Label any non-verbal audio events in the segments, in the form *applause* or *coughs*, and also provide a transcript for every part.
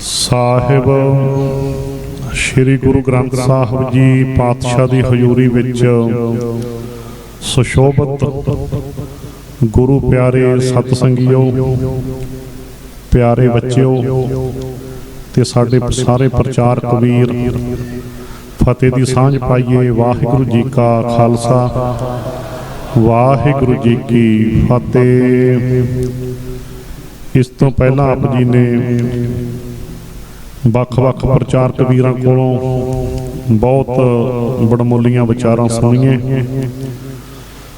ਸਾਹਿਬ, ਸ੍ਰੀ ਗੁਰੂ ਗ੍ਰੰਥ ਸਾਹਿਬ ਜੀ ਪਾਤਸ਼ਾਹ ਦੀ ਹਜ਼ੂਰੀ ਵਿੱਚ ਸੁਸ਼ੋਭਤ ਗੁਰੂ ਪਿਆਰੇ ਸਤ ਸੰਗਿਓ ਪਿਆਰੇ ਬੱਚਿਓ ਤੇ ਸਾਡੇ ਸਾਰੇ ਪ੍ਰਚਾਰਕ ਵੀਰ ਫਤਿਹ ਦੀ ਸਾਂਝ ਪਾਈਏ ਵਾਹਿਗੁਰੂ ਜੀ ਕਾ ਖਾਲਸਾ, ਵਾਹਿਗੁਰੂ ਜੀ ਕੀ ਫਤਿਹ। ਇਸ ਤੋਂ ਪਹਿਲਾਂ ਆਪ ਜੀ ਨੇ ਵੱਖ-ਵੱਖ ਪ੍ਰਚਾਰਕ ਵੀਰਾਂ ਕੋਲੋਂ ਬਹੁਤ ਬੜਮੋਲੀਆਂ ਵਿਚਾਰਾਂ ਸੁਣੀਏ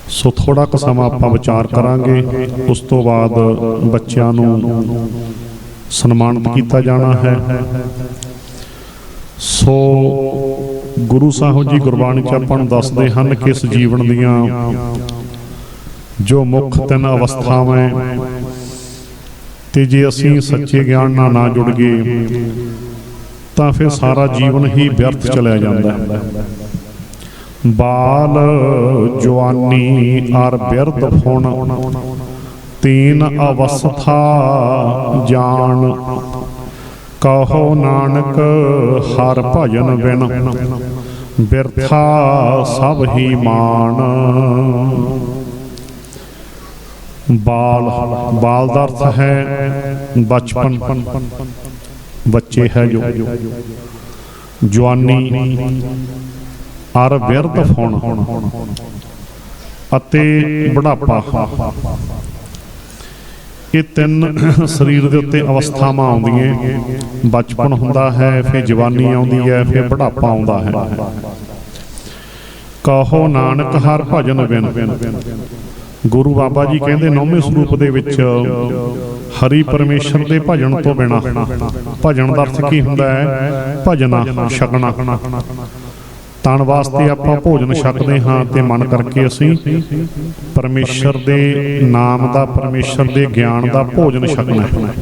ਸੋ ਥੋੜਾ ਕੁ ਸਮਾਂ ਆਪਾਂ ਵਿਚਾਰ ਕਰਾਂਗੇ। ਉਸ ਤੋਂ ਬਾਅਦ ਬੱਚਿਆਂ ਨੂੰ ਸਨਮਾਨਿਤ ਕੀਤਾ ਜਾਣਾ ਹੈ। ਸੋ ਗੁਰੂ ਸਾਹਿਬ ਜੀ ਗੁਰਬਾਣੀ ਚ ਆਪਾਂ ਨੂੰ ਦੱਸਦੇ ਹਨ ਕਿ ਇਸ ਜੀਵਨ ਦੀਆਂ ਜੋ ਮੁੱਖ ਤਿੰਨ ਅਵਸਥਾਵਾਂ ਤੇ ਜੇ ਅਸੀਂ ਸੱਚੇ ਗਿਆਨ ਨਾਲ ਨਾ ਜੁੜ ਗਏ ਤਾਂ ਫਿਰ ਸਾਰਾ ਜੀਵਨ ਹੀ ਵਿਅਰਥ ਚਲਿਆ ਜਾਂਦਾ ਹੈ। ਬਾਲ ਜਵਾਨੀ ਅਰ ਬਿਰਧ ਫੁਣ ਤੀਨ ਅਵਸਥਾ ਜਾਣ ਕਹੋ ਨਾਨਕ ਹਰ ਭਜਨ ਬਿਨ ਬਿਰਥਾ ਸਭ ਹੀ ਮਾਨ ਬਾਲ ਬਾਲ ਦਾ ਅਰਥ ਹੈ ਬਚਪਨ। ਬੱਚੇ ਹੈ ਜੋ। ਜਵਾਨੀ, ਅਰ ਬਿਰਧ ਫੁਣ ਅਤੇ ਬੁਢਾਪਾ। ਇਹ ਤਿੰਨ ਸਰੀਰ ਦੇ ਉੱਤੇ ਅਵਸਥਾਵਾਂ ਆਉਂਦੀਆਂ। ਬਚਪਨ ਹੁੰਦਾ ਹੈ, ਫਿਰ ਜਵਾਨੀ ਆਉਂਦੀ ਹੈ, ਫਿਰ ਬੁਢਾਪਾ ਆਉਂਦਾ ਹੈ। ਕਹੋ ਨਾਨਕ ਹਰ ਭਜਨ ਬਿਨ। ਗੁਰੂ ਬਾਬਾ ਜੀ ਕਹਿੰਦੇ ਨੌਵੇਂ ਸਰੂਪ ਦੇ ਵਿੱਚ ਹਰੀ ਪਰਮੇਸ਼ਰ ਦੇ ਭਜਨ ਤੋਂ ਬਿਨਾ ਭਜਨ ਦਾ ਅਰਥ ਕੀ ਹੁੰਦਾ ਹੈ? ਭਜਨਾ, ਛਕਣਾ। ਤਨ ਵਾਸਤੇ ਆਪਾਂ ਭੋਜਨ ਛਕਦੇ ਹਾਂ ਤੇ ਮਨ ਕਰਕੇ ਅਸੀਂ ਪਰਮੇਸ਼ਰ ਦੇ ਨਾਮ ਦਾ, ਪਰਮੇਸ਼ਰ ਦੇ ਗਿਆਨ ਦਾ ਭੋਜਨ ਛਕਣਾ ਹੈ।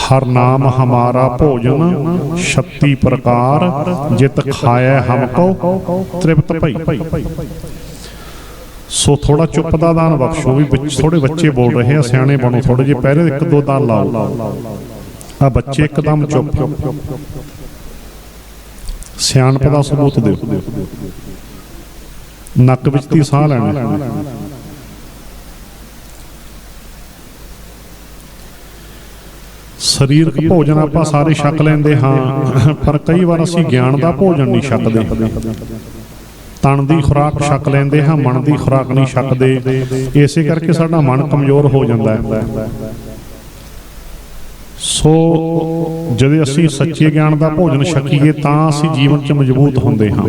ਹਰ ਨਾਮ ਹਮਾਰਾ ਭੋਜਨ 36 ਪ੍ਰਕਾਰ ਜਿਤ ਖਾਇਆ ਹਮ ਕੋ ਤ੍ਰਿਪਤ ਭਈ। ਸੋ ਥੋੜਾ ਚੁੱਪ ਦਾ ਦਾਨ ਬਖਸ਼ੋ ਵੀ ਥੋੜੇ ਬੱਚੇ ਬੋਲ ਰਹੇ ਆ, ਸਿਆਣੇ ਬਣੋ ਥੋੜੇ ਜਿਹੇ ਪਹਿਰੇ ਇੱਕ ਦੋ ਦਾਨ ਲਾਓ। ਆ ਬੱਚੇ ਇੱਕਦਮ ਚੁੱਪ। ਸਿਆਣਪ ਦਾ ਸਬੂਤ ਦਿਓ। ਨੱਕ ਵਿੱਚ ਦੀ ਸਾਹ ਲੈਣਾ। ਸਰੀਰਕ ਭੋਜਨ ਆਪਾਂ ਸਾਰੇ ਛਕ ਲੈਂਦੇ ਹਾਂ, ਪਰ ਕਈ ਵਾਰ ਅਸੀਂ ਗਿਆਨ ਦਾ ਭੋਜਨ ਨਹੀਂ ਛਕਦੇ। ਤਨ ਦੀ ਖੁਰਾਕ ਛਕ ਲੈਂਦੇ ਹਾਂ, ਮਨ ਦੀ ਖੁਰਾਕ ਨਹੀਂ ਛਕਦੇ। ਇਸੇ ਕਰਕੇ ਸਾਡਾ ਮਨ ਕਮਜ਼ੋਰ ਹੋ ਜਾਂਦਾ ਹੈ। ਸੋ ਜਦੋਂ ਅਸੀਂ ਸੱਚੇ ਗਿਆਨ ਦਾ ਭੋਜਨ ਛਕੀਏ, ਤਾਂ ਅਸੀਂ ਜੀਵਨ 'ਚ ਮਜ਼ਬੂਤ ਹੁੰਦੇ ਹਾਂ।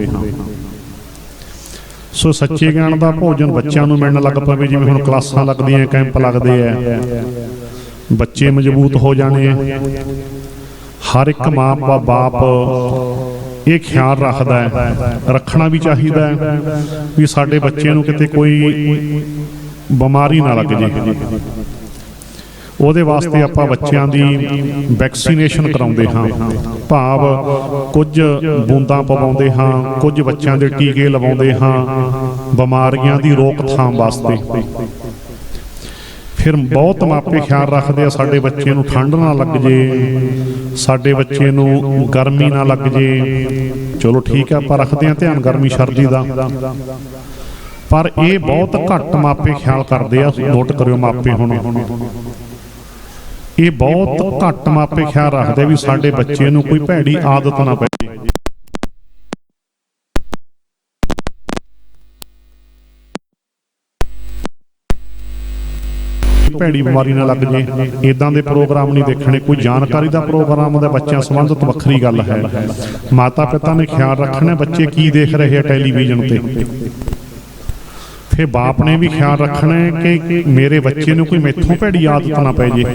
ਸੋ ਸੱਚੇ ਗਿਆਨ ਦਾ ਭੋਜਨ ਬੱਚਿਆਂ ਨੂੰ ਮਿਲਣ ਲੱਗ ਪਵੇ, ਜਿਵੇਂ ਹੁਣ ਕਲਾਸਾਂ ਲੱਗਦੀਆਂ, ਕੈਂਪ ਲੱਗਦੇ ਆ। ਬੱਚੇ ਮਜ਼ਬੂਤ ਹੋ ਜਾਣੇ ਆ। ਹਰ ਇੱਕ ਮਾਂ ਬਾਪ ਇਹ ਖਿਆਲ ਰੱਖਦਾ ਹੈ, ਰੱਖਣਾ ਵੀ ਚਾਹੀਦਾ ਹੈ ਵੀ ਸਾਡੇ ਬੱਚੇ ਨੂੰ ਕਿਤੇ ਕੋਈ ਬਿਮਾਰੀ ਨਾ ਲੱਗ ਜੇ। ਉਹਦੇ ਵਾਸਤੇ ਆਪਾਂ ਬੱਚਿਆਂ ਦੀ ਵੈਕਸੀਨੇਸ਼ਨ ਕਰਾਉਂਦੇ ਹਾਂ। ਭਾਵ ਕੁਝ ਬੂੰਦਾਂ ਪਵਾਉਂਦੇ ਹਾਂ, ਕੁਝ ਬੱਚਿਆਂ ਦੇ ਟੀਕੇ ਲਵਾਉਂਦੇ ਹਾਂ ਬਿਮਾਰੀਆਂ ਦੀ ਰੋਕਥਾਮ ਵਾਸਤੇ। ਫਿਰ ਬਹੁਤ ਮਾਪੇ ਖਿਆਲ ਰੱਖਦੇ ਆ ਸਾਡੇ ਬੱਚੇ ਨੂੰ ਠੰਡ ਨਾ ਲੱਗ ਜੇ ਸਾਡੇ ਬੱਚੇ ਨੂੰ ਗਰਮੀ ਨਾ ਲੱਗ ਜੇ। ਚਲੋ ਠੀਕ ਆ ਆਪਾਂ ਰੱਖਦੇ ਆ ਧਿਆਨ ਗਰਮੀ ਸਰਦੀ ਦਾ। ਪਰ ਇਹ ਬਹੁਤ ਘੱਟ ਮਾਪੇ ਖਿਆਲ ਕਰਦੇ ਆ ਨੋਟ ਕਰਿਓ ਮਾਪੇ ਹੁਣ। ਇਹ ਬਹੁਤ ਘੱਟ ਮਾਪੇ ਖਿਆਲ ਰੱਖਦੇ ਵੀ ਸਾਡੇ ਬੱਚੇ ਨੂੰ ਕੋਈ ਭੈੜੀ ਆਦਤ ਨਾ ਪੈ ਭੈੜੀ ਬਿਮਾਰੀ ਨਾ ਲੱਗ ਜੇ। ਇਦਾਂ ਦੇ ਪ੍ਰੋਗਰਾਮ ਨਹੀਂ ਦੇਖਣੇ। ਕੋਈ ਜਾਣਕਾਰੀ ਦਾ ਪ੍ਰੋਗਰਾਮ ਦਾ ਬੱਚਿਆਂ ਸੰਬੰਧਤ ਵੱਖਰੀ ਗੱਲ ਹੈ। ਮਾਤਾ ਪਿਤਾ ਨੇ ਖਿਆਲ ਰੱਖਣਾ, ਬੱਚੇ ਕੀ ਦੇਖ ਰਹੇ ਆ ਟੈਲੀਵਿਜ਼ਨ ਤੇ ਫਿਰ ਬਾਪ ਨੇ ਵੀ ਖਿਆਲ ਰੱਖਣਾ ਕਿ ਮੇਰੇ ਬੱਚੇ ਨੂੰ ਕੋਈ ਮੈਥੋਂ ਭੈੜੀ ਆਦਤ ਨਾ ਪੈ ਜੇ।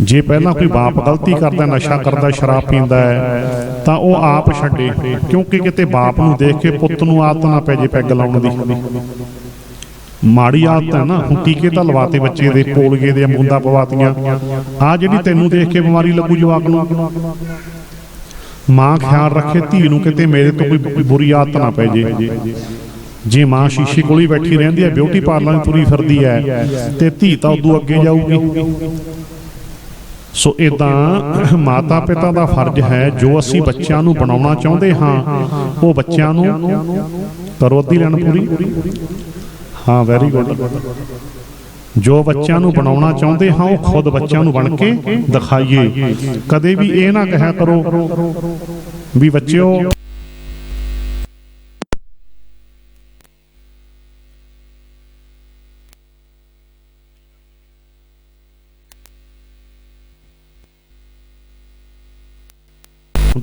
ਜੇ ਪਹਿਲਾਂ ਕੋਈ ਬਾਪ ਗਲਤੀ ਕਰਦਾ, ਨਸ਼ਾ ਕਰਦਾ, ਸ਼ਰਾਬ ਪੀਂਦਾ ਹੈ, ਤਾਂ ਉਹ ਆਪ ਛੱਡੇ, ਕਿਉਂਕਿ ਕਿਤੇ ਬਾਪ ਨੂੰ ਦੇਖ ਕੇ ਪੁੱਤ ਨੂੰ ਆਦਤ ਨਾ ਪੈ ਜੇ ਪੈਗ ਲਾਉਣ ਦੀ। ਮਾੜੀ ਆਦਤ ਹੈ ਨਾ, ਹੁਣ ਟੀਕੇ ਤਾਂ ਲਵਾਤੇ ਬੱਚੇ ਦੇ, ਪੋਲੀਏ ਦੇ ਮੁੰਦਾ ਪਵਾਤੀਆਂ। ਆ ਜਿਹੜੀ ਤੈਨੂੰ ਦੇਖ ਕੇ ਬਿਮਾਰੀ ਲੱਗੂ ਜਵਾਕ ਨੂੰ। ਮਾਂ ਖਿਆਲ ਰੱਖੇ, ਧੀ ਨੂੰ ਕਿਤੇ ਮੇਰੇ ਤੋਂ ਕੋਈ ਬੁਰੀ ਆਦਤ ਨਾ ਪੈ ਜੇ। ਜੇ ਮਾਂ ਸ਼ੀਸ਼ੇ ਕੋਲ ਹੀ ਬੈਠੀ ਰਹਿੰਦੀ ਹੈ, ਬਿਊਟੀ ਪਾਰਲਰ 'ਚ ਤੁਰੀ ਫਿਰਦੀ ਹੈ, ਤੇ ਧੀ ਤਾਂ ਉਦੋਂ ਅੱਗੇ ਜਾਊਗੀ। ਸੋ ਇਦਾਂ ਮਾਤਾ ਪਿਤਾ ਦਾ ਫਰਜ਼ ਹੈ, ਜੋ ਅਸੀਂ ਬੱਚਿਆਂ ਨੂੰ ਬਣਾਉਣਾ ਚਾਹੁੰਦੇ ਹਾਂ, ਉਹ ਬੱਚਿਆਂ ਨੂੰ ਕਰੋ ਅੱਧੀ ਲੈਣ ਪੂਰੀ ਹਾਂ ਵੈਰੀ ਗੁੱਡ ਜੋ ਬੱਚਿਆਂ ਨੂੰ ਬਣਾਉਣਾ ਚਾਹੁੰਦੇ ਹਾਂ, ਉਹ ਖੁਦ ਬੱਚਿਆਂ ਨੂੰ ਬਣ ਕੇ ਦਿਖਾਈਏ। ਕਦੇ ਵੀ ਇਹ ਨਾ ਕਹਿਆ ਕਰੋ ਵੀ ਬੱਚਿਓ।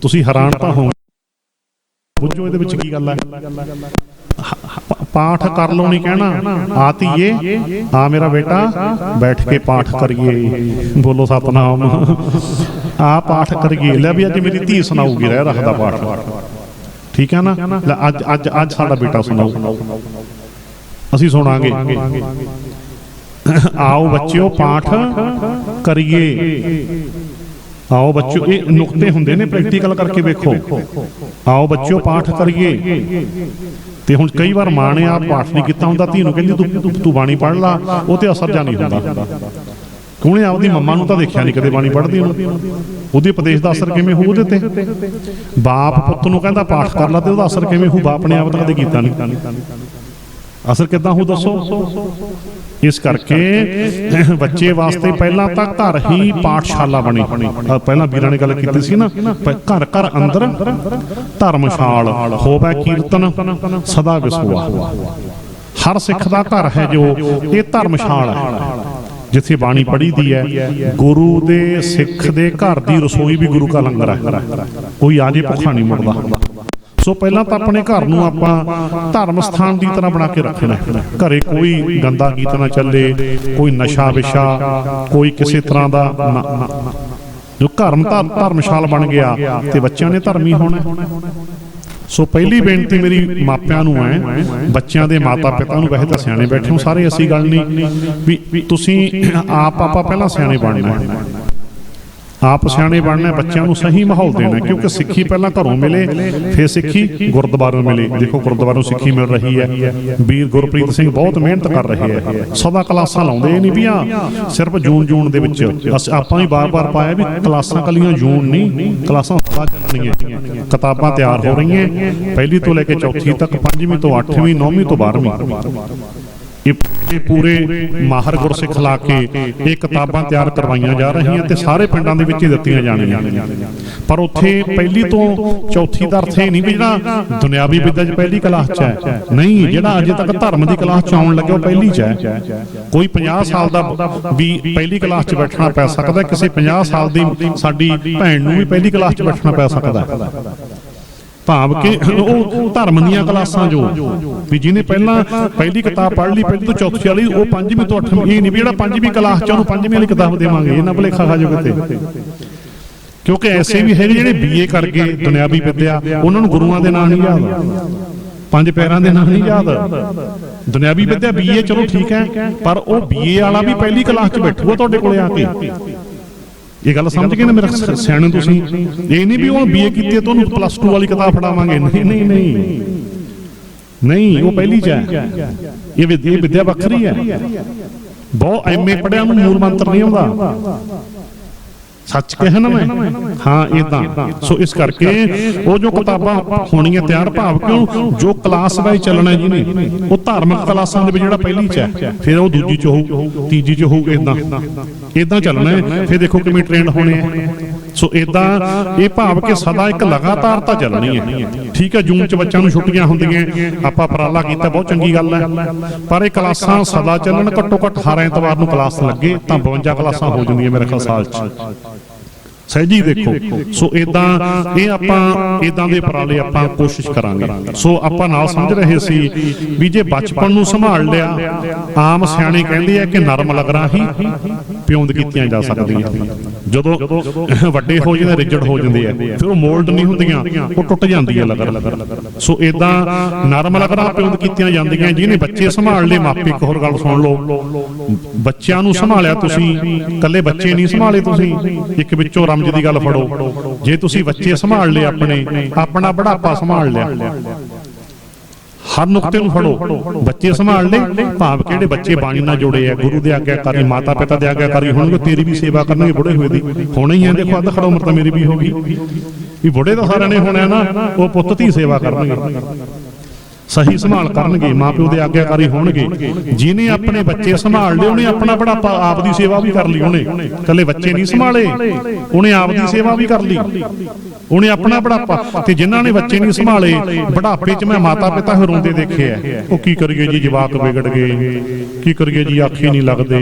ਤੁਸੀਂ ਹੈਰਾਨ ਤਾਂ ਹੋ ਬੁੱਝੋ, ਇਹਦੇ ਵਿੱਚ ਕੀ ਗੱਲ ਹੈ? ਪਾਠ ਕਰ ਲਓ ਨਹੀਂ ਕਹਿਣਾ। ਆਤੀਏ ਆ ਮੇਰਾ ਬੇਟਾ, ਬੈਠ ਕੇ ਪਾਠ ਕਰੀਏ। ਬੋਲੋ ਸਤਨਾਮ। ਆ ਪਾਠ ਕਰੀਏ। ਲੈ ਵੀ ਅੱਜ ਮੇਰੀ ਧੀ ਸੁਣਾਊਗੀ, ਰਹਿ ਰੱਖਦਾ ਪਾਠ। ਠੀਕ ਹੈ ਨਾ? ਲੈ ਅੱਜ ਅੱਜ ਅੱਜ ਸਾਡਾ ਬੇਟਾ ਸੁਣਾਊ। ਅਸੀਂ ਸੁਣਾਂਗੇ। ਆਓ ਬੱਚਿਓ, ਪਾਠ ਕਰੀਏ। ਆਓ ਬੱਚਿਓ, ਇਹ ਨੁਕਤੇ ਹੁੰਦੇ ਨੇ ਪ੍ਰੈਕਟੀਕਲ ਕਰਕੇ ਵੇਖੋ। ਆਓ ਬੱਚਿਓ, ਪਾਠ ਕਰੀਏ। ਤੇ ਹੁਣ ਕਈ ਵਾਰ ਮਾਂ ਨੇ ਆ ਪਾਠ ਨਹੀਂ ਕੀਤਾ ਹੁੰਦਾ, ਧੀ ਨੂੰ ਕਹਿੰਦੀ, ਤੂੰ ਤੂੰ- ਬਾਣੀ ਪੜ੍ਹ ਲਾ, ਉਹ ਤੇ ਅਸਰ ਜਾ ਨਹੀਂ ਹੁੰਦਾ। ਕੋਣੇ ਆਪਦੀ ਮੰਮਾ ਨੂੰ ਤਾਂ ਦੇਖਿਆ ਨਹੀਂ ਕਦੇ ਬਾਣੀ ਪੜ੍ਹਦੀ ਉਹਨੂੰ ਉਹਦੇ ਉਪਦੇਸ਼ ਦਾ ਅਸਰ ਕਿਵੇਂ ਹੋਊ ਉਹਦੇ ਤੇ? ਬਾਪ ਪੁੱਤ ਨੂੰ ਕਹਿੰਦਾ ਪਾਠ ਕਰ ਲਾ ਤੇ ਉਹਦਾ ਅਸਰ ਕਿਵੇਂ ਹੋਊ? ਬਾਪ ਨੇ ਆਪ ਤਾਂ ਕਦੇ ਕੀਤਾ ਨਹੀਂ। ਅਸਰ ਕਿਦਾਂ ਹੋਊ ਦੱਸੋ? ਇਸ ਕਰਕੇ ਬੱਚੇ ਵਾਸਤੇ ਪਹਿਲਾਂ ਤਾਂ ਘਰ ਹੀ ਪਾਠਸ਼ਾਲਾ ਬਣੀ। ਪਹਿਲਾਂ ਵੀਰਾਂ ਨੇ ਗੱਲ ਕੀਤੀ ਸੀ ਨਾ ਘਰ ਘਰ ਅੰਦਰ ਧਰਮਸ਼ਾਲ ਹੋਵੇ ਕੀਰਤਨ ਸਦਾ ਵਿਸਵਾ। ਹਰ ਸਿੱਖ ਦਾ ਘਰ ਹੈ ਜੋ ਇਹ ਧਰਮਸ਼ਾਲ ਹੈ। ਜਿੱਥੇ ਬਾਣੀ ਪੜ੍ਹੀ ਦੀ ਹੈ ਗੁਰੂ ਦੇ ਸਿੱਖ ਦੇ ਘਰ ਦੀ ਰਸੋਈ ਵੀ ਗੁਰੂ ਕਾ ਲੰਗਰ ਹੈ। ਕੋਈ ਆਜੇ ਭੁੱਖਾ ਨਹੀਂ ਮੁੜਦਾ। ਸੋ ਪਹਿਲਾਂ ਤਾਂ ਆਪਣੇ ਘਰ ਨੂੰ ਆਪਾਂ ਧਰਮ ਸਥਾਨ ਦੀ ਤਰ੍ਹਾਂ ਬਣਾ ਕੇ ਰੱਖਣਾ। ਘਰੇ ਕੋਈ ਗੰਦਾ ਗੀਤ ਨਾ ਚੱਲੇ, ਕੋਈ ਨਸ਼ਾ ਵਿਸ਼ਾ, ਕੋਈ ਕਿਸੇ ਤਰ੍ਹਾਂ ਦਾ ਜੋ ਧਰਮ ਧਰ- ਧਰਮਸ਼ਾਲ ਬਣ ਗਿਆ ਤੇ ਬੱਚਿਆਂ ਨੇ ਧਰਮੀ ਹੋਣਾ। ਸੋ ਪਹਿਲੀ ਬੇਨਤੀ ਮੇਰੀ ਮਾਪਿਆਂ ਨੂੰ ਹੈ, ਬੱਚਿਆਂ ਦੇ ਮਾਤਾ ਪਿਤਾ ਨੂੰ, ਵੈਸੇ ਤਾਂ ਸਿਆਣੇ ਬੈਠੇ ਹੋ ਸਾਰੇ ਅਸੀਂ ਗੱਲ ਨਹੀਂ, ਵੀ ਤੁਸੀਂ ਆਪ ਆਪਾਂ ਪਹਿਲਾਂ ਸਿਆਣੇ ਬਣਨਾ ਹੈ। ਆਪ ਸਿਆਣੇ ਬਣਨਾ, ਬੱਚਿਆਂ ਨੂੰ ਸਹੀ ਮਾਹੌਲ ਦੇਣਾ, ਕਿਉਂਕਿ ਸਿੱਖੀ ਪਹਿਲਾਂ ਘਰੋਂ ਮਿਲੇ, ਫਿਰ ਸਿੱਖੀ ਗੁਰਦੁਆਰੋਂ ਮਿਲੇ। ਦੇਖੋ ਗੁਰਦੁਆਰੋਂ ਸਿੱਖੀ ਮਿਲ ਰਹੀ ਹੈ। ਵੀਰ ਗੁਰਪ੍ਰੀਤ ਸਿੰਘ ਬਹੁਤ ਮਿਹਨਤ ਕਰ ਰਹੇ ਹੈ। ਸਦਾ ਕਲਾਸਾਂ ਲਾਉਂਦੇ ਇਹ ਨਹੀਂ ਵੀ ਆ ਸਿਰਫ ਜੂਨ ਜੂਨ ਦੇ ਵਿੱਚ। ਆਪਾਂ ਵੀ ਬਾਰ-ਬਾਰ ਪਾਇਆ ਵੀ ਕਲਾਸਾਂ ਕੱਲੀਆਂ ਜੂਨ ਨਹੀਂ, ਕਲਾਸਾਂ ਸਦਾ ਚੱਲਣੀਆਂ ਕਿਤਾਬਾਂ ਤਿਆਰ ਹੋ ਰਹੀਆਂ। ਪਹਿਲੀ ਤੋਂ ਲੈ ਕੇ ਚੌਥੀ ਤੱਕ, ਪੰਜਵੀਂ ਤੋਂ ਅੱਠਵੀਂ, ਨੌਵੀਂ ਤੋਂ 12ਵੀਂ ਇਹ ਪੂਰੇ ਮਾਹਰ ਗੁਰਸਿੱਖ ਲਾ ਕੇ ਇਹ ਕਿਤਾਬਾਂ ਤਿਆਰ ਕਰਵਾਈਆਂ ਜਾ ਰਹੀਆਂ ਤੇ ਸਾਰੇ ਪਿੰਡਾਂ ਦੇ ਵਿੱਚ ਹੀ ਦਿੱਤੀਆਂ ਜਾਣਗੀਆਂ ਪਰ ਉੱਥੇ ਪਹਿਲੀ ਤੋਂ ਚੌਥੀ ਦਾ ਅਰਥ ਇਹ ਨਹੀਂ ਵੀ ਜਿਹੜਾ ਦੁਨਿਆਵੀ ਵਿਦਿਆ 'ਚ ਪਹਿਲੀ ਕਲਾਸ 'ਚ ਹੈ। ਨਹੀਂ, ਜਿਹੜਾ ਅਜੇ ਤੱਕ ਧਰਮ ਦੀ ਕਲਾਸ 'ਚ ਆਉਣ ਲੱਗਿਆ ਉਹ ਪਹਿਲੀ 'ਚ ਹੈ। ਕੋਈ 50 ਸਾਲ ਦਾ ਵੀ ਪਹਿਲੀ ਕਲਾਸ 'ਚ ਬੈਠਣਾ ਪੈ ਸਕਦਾ, ਕਿਸੇ 50 ਸਾਲ ਦੀ ਸਾਡੀ ਭੈਣ ਨੂੰ ਵੀ ਪਹਿਲੀ ਕਲਾਸ 'ਚ ਬੈਠਣਾ ਪੈ ਸਕਦਾ। ਭਾਵ ਕਿ ਉਹ ਧਰਮ ਦੀਆਂ ਕਲਾਸਾਂ ਜੋ ਵੀ ਜਿਹਨੇ ਪਹਿਲਾਂ ਪਹਿਲੀ ਕਿਤਾਬ ਪੜ੍ਹ ਲਈ ਪਹਿਲੀ ਤੋਂ ਚੌਥੀ ਵਾਲੀ ਉਹ ਪੰਜਵੀਂ ਤੋਂ ਅੱਠਵੀਂ ਇਹ ਨਹੀਂ ਵੀ ਜਿਹੜਾ ਪੰਜਵੀਂ ਕਲਾਸ ਚ ਉਹਨੂੰ ਪੰਜਵੀਂ ਵਾਲੀ ਕਿਤਾਬ ਦੇਵਾਂਗੇ ਇਹ ਨਾ ਭੁਲੇਖਾ ਖਾ ਜਾਓ ਕਿਤੇ ਕਿਉਂਕਿ ਐਸੇ ਵੀ ਹੈਗੇ ਜਿਹੜੇ ਬੀਏ ਕਰ ਗਏ ਦੁਨਿਆਵੀ ਵਿਦਿਆ ਉਹਨਾਂ ਨੂੰ ਗੁਰੂਆਂ ਦੇ ਨਾਂ ਨਹੀਂ ਯਾਦ ਪੰਜ ਪੈਰਾਂ ਦੇ ਨਾਂ ਨਹੀਂ ਯਾਦ ਦੁਨਿਆਵੀ ਵਿਦਿਆ ਬੀਏ ਚਲੋ ਠੀਕ ਹੈ ਪਰ ਉਹ ਬੀਏ ਵਾਲਾ ਵੀ ਪਹਿਲੀ ਕਲਾਸ ਚ ਬੈਠੂਗਾ ਤੁਹਾਡੇ ਕੋਲੇ ਆ ਕੇ। ਇਹ ਗੱਲ ਸਮਝ ਗਏ ਨਾ ਮੇਰਾ ਸਿਆਣੇ ਤੁਸੀਂ? ਇਹ ਨਹੀਂ ਵੀ ਉਹ ਬੀਏ ਕੀਤੀ ਹੈ ਤਾਂ ਉਹਨੂੰ ਪਲੱਸ 2 ਵਾਲੀ ਕਿਤਾਬ ਫੜਾਵਾਂਗੇ। ਨਹੀਂ ਨਹੀਂ ਨਹੀਂ। ਨਹੀਂ ਉਹ ਪਹਿਲੀ ਚ ਹੈ। ਇਹ ਵਿਦਿਆ ਇਹ ਵਿਦਿਆ ਵੱਖਰੀ ਹੈ। ਬਹੁਤ ਐਮਏ ਪੜਿਆ ਨੂੰ ਮੂਲ ਮੰਤਰ ਨਹੀਂ ਆਉਂਦਾ। ਸੱਚ ਕਹਿ ਨਾ ਮੈਂ? ਹਾਂ ਇਦਾਂ ਸੋ ਇਸ ਕਰਕੇ ਉਹ ਜੋ ਕਿਤਾਬਾਂ ਹੋਣੀਆਂ ਤਿਆਰ ਭਾਵ ਕਿਉਂ? ਜੋ ਕਲਾਸ ਵਾਈ ਚੱਲਣਾ ਜਿਹਨੇ ਉਹ ਧਾਰਮਿਕ ਕਲਾਸਾਂ ਦੇ ਵਿੱਚ ਜਿਹੜਾ ਪਹਿਲੀ ਚ ਹੈ, ਫਿਰ ਉਹ ਦੂਜੀ ਚ ਹੋਊ, ਤੀਜੀ ਚ ਹੋਊ ਇਦਾਂ ਇਦਾਂ ਚੱਲਣਾ ਫਿਰ ਦੇਖੋ ਕਿਵੇਂ ਟ੍ਰੈਂਡ ਹੋਣੇ ਆ। ਸੋ ਇਦਾਂ ਇਹ ਭਾਵ ਕਿ ਸਦਾ ਇੱਕ ਲਗਾਤਾਰਤਾ ਚੱਲਣੀ ਹੈ। ਠੀਕ ਹੈ, ਜੂਨ ਚ ਬੱਚਿਆਂ ਨੂੰ ਛੁੱਟੀਆਂ ਹੁੰਦੀਆਂ, ਆਪਾਂ ਉਪਰਾਲਾ ਕੀਤਾ, ਬਹੁਤ ਚੰਗੀ ਗੱਲ ਹੈ। ਪਰ ਇਹ ਕਲਾਸਾਂ ਸਦਾ ਚੱਲਣ, ਘੱਟੋ ਘੱਟ ਹਰ ਐਤਵਾਰ ਨੂੰ ਕਲਾਸ ਲੱਗੇ, ਤਾਂ 52 ਕਲਾਸਾਂ ਹੋ ਜਾਂਦੀਆਂ ਮੇਰੇ ਖਿਆਲ ਸਾਲ ਚ। ਸਹਿਜੀ ਦੇਖੋ। ਸੋ ਇਦਾਂ ਇਹ ਆਪਾਂ ਇਦਾਂ ਦੇ ਉਪਰਾਲੇ ਆਪਾਂ ਕੋਸ਼ਿਸ਼ ਕਰਾਂਗੇ। ਸੋ ਆਪਾਂ ਨਾਲ ਸਮਝ ਰਹੇ ਸੀ ਵੀ ਜੇ ਬਚਪਨ ਨੂੰ ਸੰਭਾਲ ਲਿਆ, ਆਮ ਸਿਆਣੇ ਕਹਿੰਦੇ ਆ ਕਿ ਨਰਮ ਲਗਰਾਂ ਹੀ। ਪਿਉਂਦ ਕੀਤੀਆਂ ਜਾ ਸਕਦੀਆਂ। ਜਦੋਂ ਵੱਡੇ ਹੋ ਜਾਂਦੇ ਰਿਜੜ ਹੋ ਜਾਂਦੇ ਆ। ਫਿਰ ਉਹ ਮੋਲਡ ਨਹੀਂ ਹੁੰਦੀਆਂ ਉਹ ਟੁੱਟ ਜਾਂਦੀ ਹੈ ਲਗਰ ਸੋ ਇਦਾਂ ਨਰਮ ਲਗਰਾਂ ਪਿਉਂਦ ਕੀਤੀਆਂ ਜਾਂਦੀਆਂ ਜਿਹਨੇ ਬੱਚੇ ਸੰਭਾਲ ਲਏ ਮਾਪੇ ਇੱਕ ਹੋਰ ਗੱਲ ਸੁਣ ਲਓ। ਬੱਚਿਆਂ ਨੂੰ ਸੰਭਾਲਿਆ ਤੁਸੀਂ ਇਕੱਲੇ ਬੱਚੇ ਨਹੀਂ ਸੰਭਾਲੇ ਤੁਸੀਂ। ਇੱਕ ਵਿੱਚੋਂ ਰਮਜ ਦੀ ਗੱਲ ਫੜੋ। ਜੇ ਤੁਸੀਂ ਬੱਚੇ ਸੰਭਾਲ ਲਏ ਆਪਣੇ ਆਪਣਾ ਬੁਢਾਪਾ ਸੰਭਾਲ ਲਿਆ। ਹਰ ਨੁਕਤੇ ਨੂੰ ਫੜੋ। ਬੱਚੇ ਸੰਭਾਲ ਲੈ ਭਾਵ ਕਿਹੜੇ ਬੱਚੇ ਬਾਣੀ ਨਾਲ ਜੁੜੇ ਆ, ਗੁਰੂ ਦੇ ਆਗਿਆਕਾਰੀ ਮਾਤਾ ਪਿਤਾ ਦੇ ਆਗਿਆਕਾਰੀ ਹੋਣਗੇ, ਤੇਰੀ ਵੀ ਸੇਵਾ ਕਰਨਗੇ ਬੁੜੇ ਹੋਏ ਦੀ। ਹੋਣਾ ਹੀ ਹੈ ਦੇਖੋ, ਅੱਧ ਖੜੋ ਉਮਰ ਤਾਂ ਮੇਰੀ ਵੀ ਹੋ ਗਈ। ਵੀ ਬੁੜੇ ਤਾਂ ਸਾਰਿਆਂ ਨੇ ਹੋਣਾ ਨਾ, ਉਹ ਪੁੱਤ ਦੀ ਸੇਵਾ ਕਰਨਗੇ। ਸਹੀ ਸੰਭਾਲ ਕਰਨਗੇ, ਮਾਪਿਓ ਦੇ ਆਗਿਆਕਾਰੀ ਹੋਣਗੇ। ਜਿਨੇ ਆਪਣੇ ਬੱਚੇ ਸੰਭਾਲ ਲਏ, ਉਹਨੇ ਆਪਣਾ ਬੜਾਪਾ ਆਪ ਦੀ ਸੇਵਾ ਵੀ ਕਰ ਲਈ ਉਹਨੇ। ਕੱਲੇ ਬੱਚੇ ਨਹੀਂ ਸੰਭਾਲੇ, ਉਹਨੇ ਆਪ ਦੀ ਸੇਵਾ ਵੀ ਕਰ ਲਈ। ਉਹਨੇ ਆਪਣਾ ਬੜਾਪਾ ਤੇ ਜਿਨ੍ਹਾਂ ਨੇ ਬੱਚੇ ਨਹੀਂ ਸੰਭਾਲੇ, ਬੁਢਾਪੇ 'ਚ ਮੈਂ ਮਾਤਾ ਪਿਤਾ ਹੀ ਰੋਂਦੇ ਦੇਖੇ ਆ। ਉਹ ਕੀ ਕਰੀਏ ਜੀ, ਜਵਾਕ ਵਿਗੜ ਗਏ। ਕੀ ਕਰੀਏ ਜੀ, ਆਖੀ ਨਹੀਂ ਲੱਗਦੇ।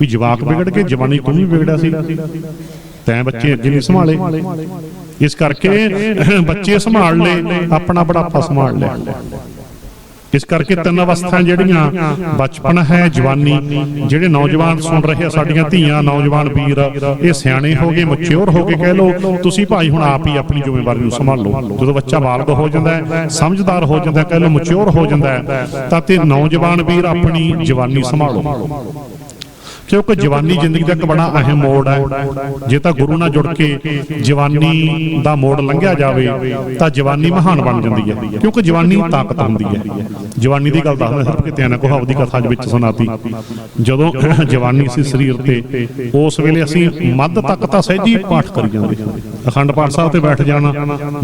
ਵੀ ਜਵਾਕ ਵਿਗੜ ਕੇ ਜਵਾਨੀ ਤੂੰ ਵੀ ਵਿਗੜਿਆ ਸੀ। ਤੈਂ ਬੱਚੇ ਅੱਗੇ ਨਹੀਂ ਸੰਭਾਲੇ। ਇਸ ਕਰਕੇ ਬੱਚੇ ਸੰਭਾਲ ਲੈ ਆਪਣਾ ਬੜਾਪਾ ਸੰਭਾਲ ਲੈ ਇਸ ਕਰਕੇ ਤਿੰਨ ਅਵਸਥਾ ਜਿਹੜੀਆਂ ਬਚਪਨ ਹੈ, ਜਵਾਨੀ, ਜਿਹੜੇ ਨੌਜਵਾਨ ਸੁਣ ਰਹੇ ਆ, ਸਾਡੀਆਂ ਧੀਆਂ, ਨੌਜਵਾਨ ਵੀਰ, ਇਹ ਸਿਆਣੇ ਹੋ ਗਏ ਮੈਚੁਰ ਹੋ ਕੇ ਕਹਿ ਲੋ ਤੁਸੀਂ ਭਾਈ ਹੁਣ ਆਪ ਹੀ ਆਪਣੀ ਜ਼ਿੰਮੇਵਾਰੀ ਨੂੰ ਸੰਭਾਲੋ। ਜਦੋਂ ਬੱਚਾ ਬਾਲਗ ਹੋ ਜਾਂਦਾ ਹੈ, ਸਮਝਦਾਰ ਹੋ ਜਾਂਦਾ ਹੈ, ਕਹਿ ਲੋ ਮੈਚੁਰ ਹੋ ਜਾਂਦਾ ਹੈ, ਤਾਂ ਤੇ ਨੌਜਵਾਨ ਵੀਰ ਆਪਣੀ ਜਵਾਨੀ ਸੰਭਾਲੋ। ਕਿਉਂਕਿ ਜਵਾਨੀ ਜ਼ਿੰਦਗੀ ਦਾ ਇੱਕ ਬੜਾ ਅਹਿਮ ਮੋੜ ਹੈ। ਜੇ ਤਾਂ ਗੁਰੂ ਨਾਲ ਜੁੜ ਕੇ ਜਵਾਨੀ ਦਾ ਮੋੜ ਲੰਘਿਆ ਜਾਵੇ ਤਾਂ ਜਵਾਨੀ ਮਹਾਨ ਬਣ ਜਾਂਦੀ ਹੈ। ਕਿਉਂਕਿ ਜਵਾਨੀ ਤਾਕਤ ਹੁੰਦੀ ਹੈ। ਜਵਾਨੀ ਦੀ ਗੱਲ ਦੱਸਦਾ ਸਿਰਫ ਕਿਤੇ ਨਾ ਕੋਹਾਵ ਦੀ ਕਥਾ ਵਿੱਚ ਸੁਣਾਤੀ। ਜਦੋਂ *coughs* ਜਵਾਨੀ ਸੀ ਸਰੀਰ ਤੇ ਉਸ ਵੇਲੇ ਅਸੀਂ ਮੱਧ ਤੱਕ ਤਾਂ ਸਹਿਜੀ ਪਾਠ ਕਰੀ ਜਾਂਦੇ। ਅਖੰਡ ਪਾਠ ਸਾਹਿਬ ਤੇ ਬੈਠ ਜਾਣਾ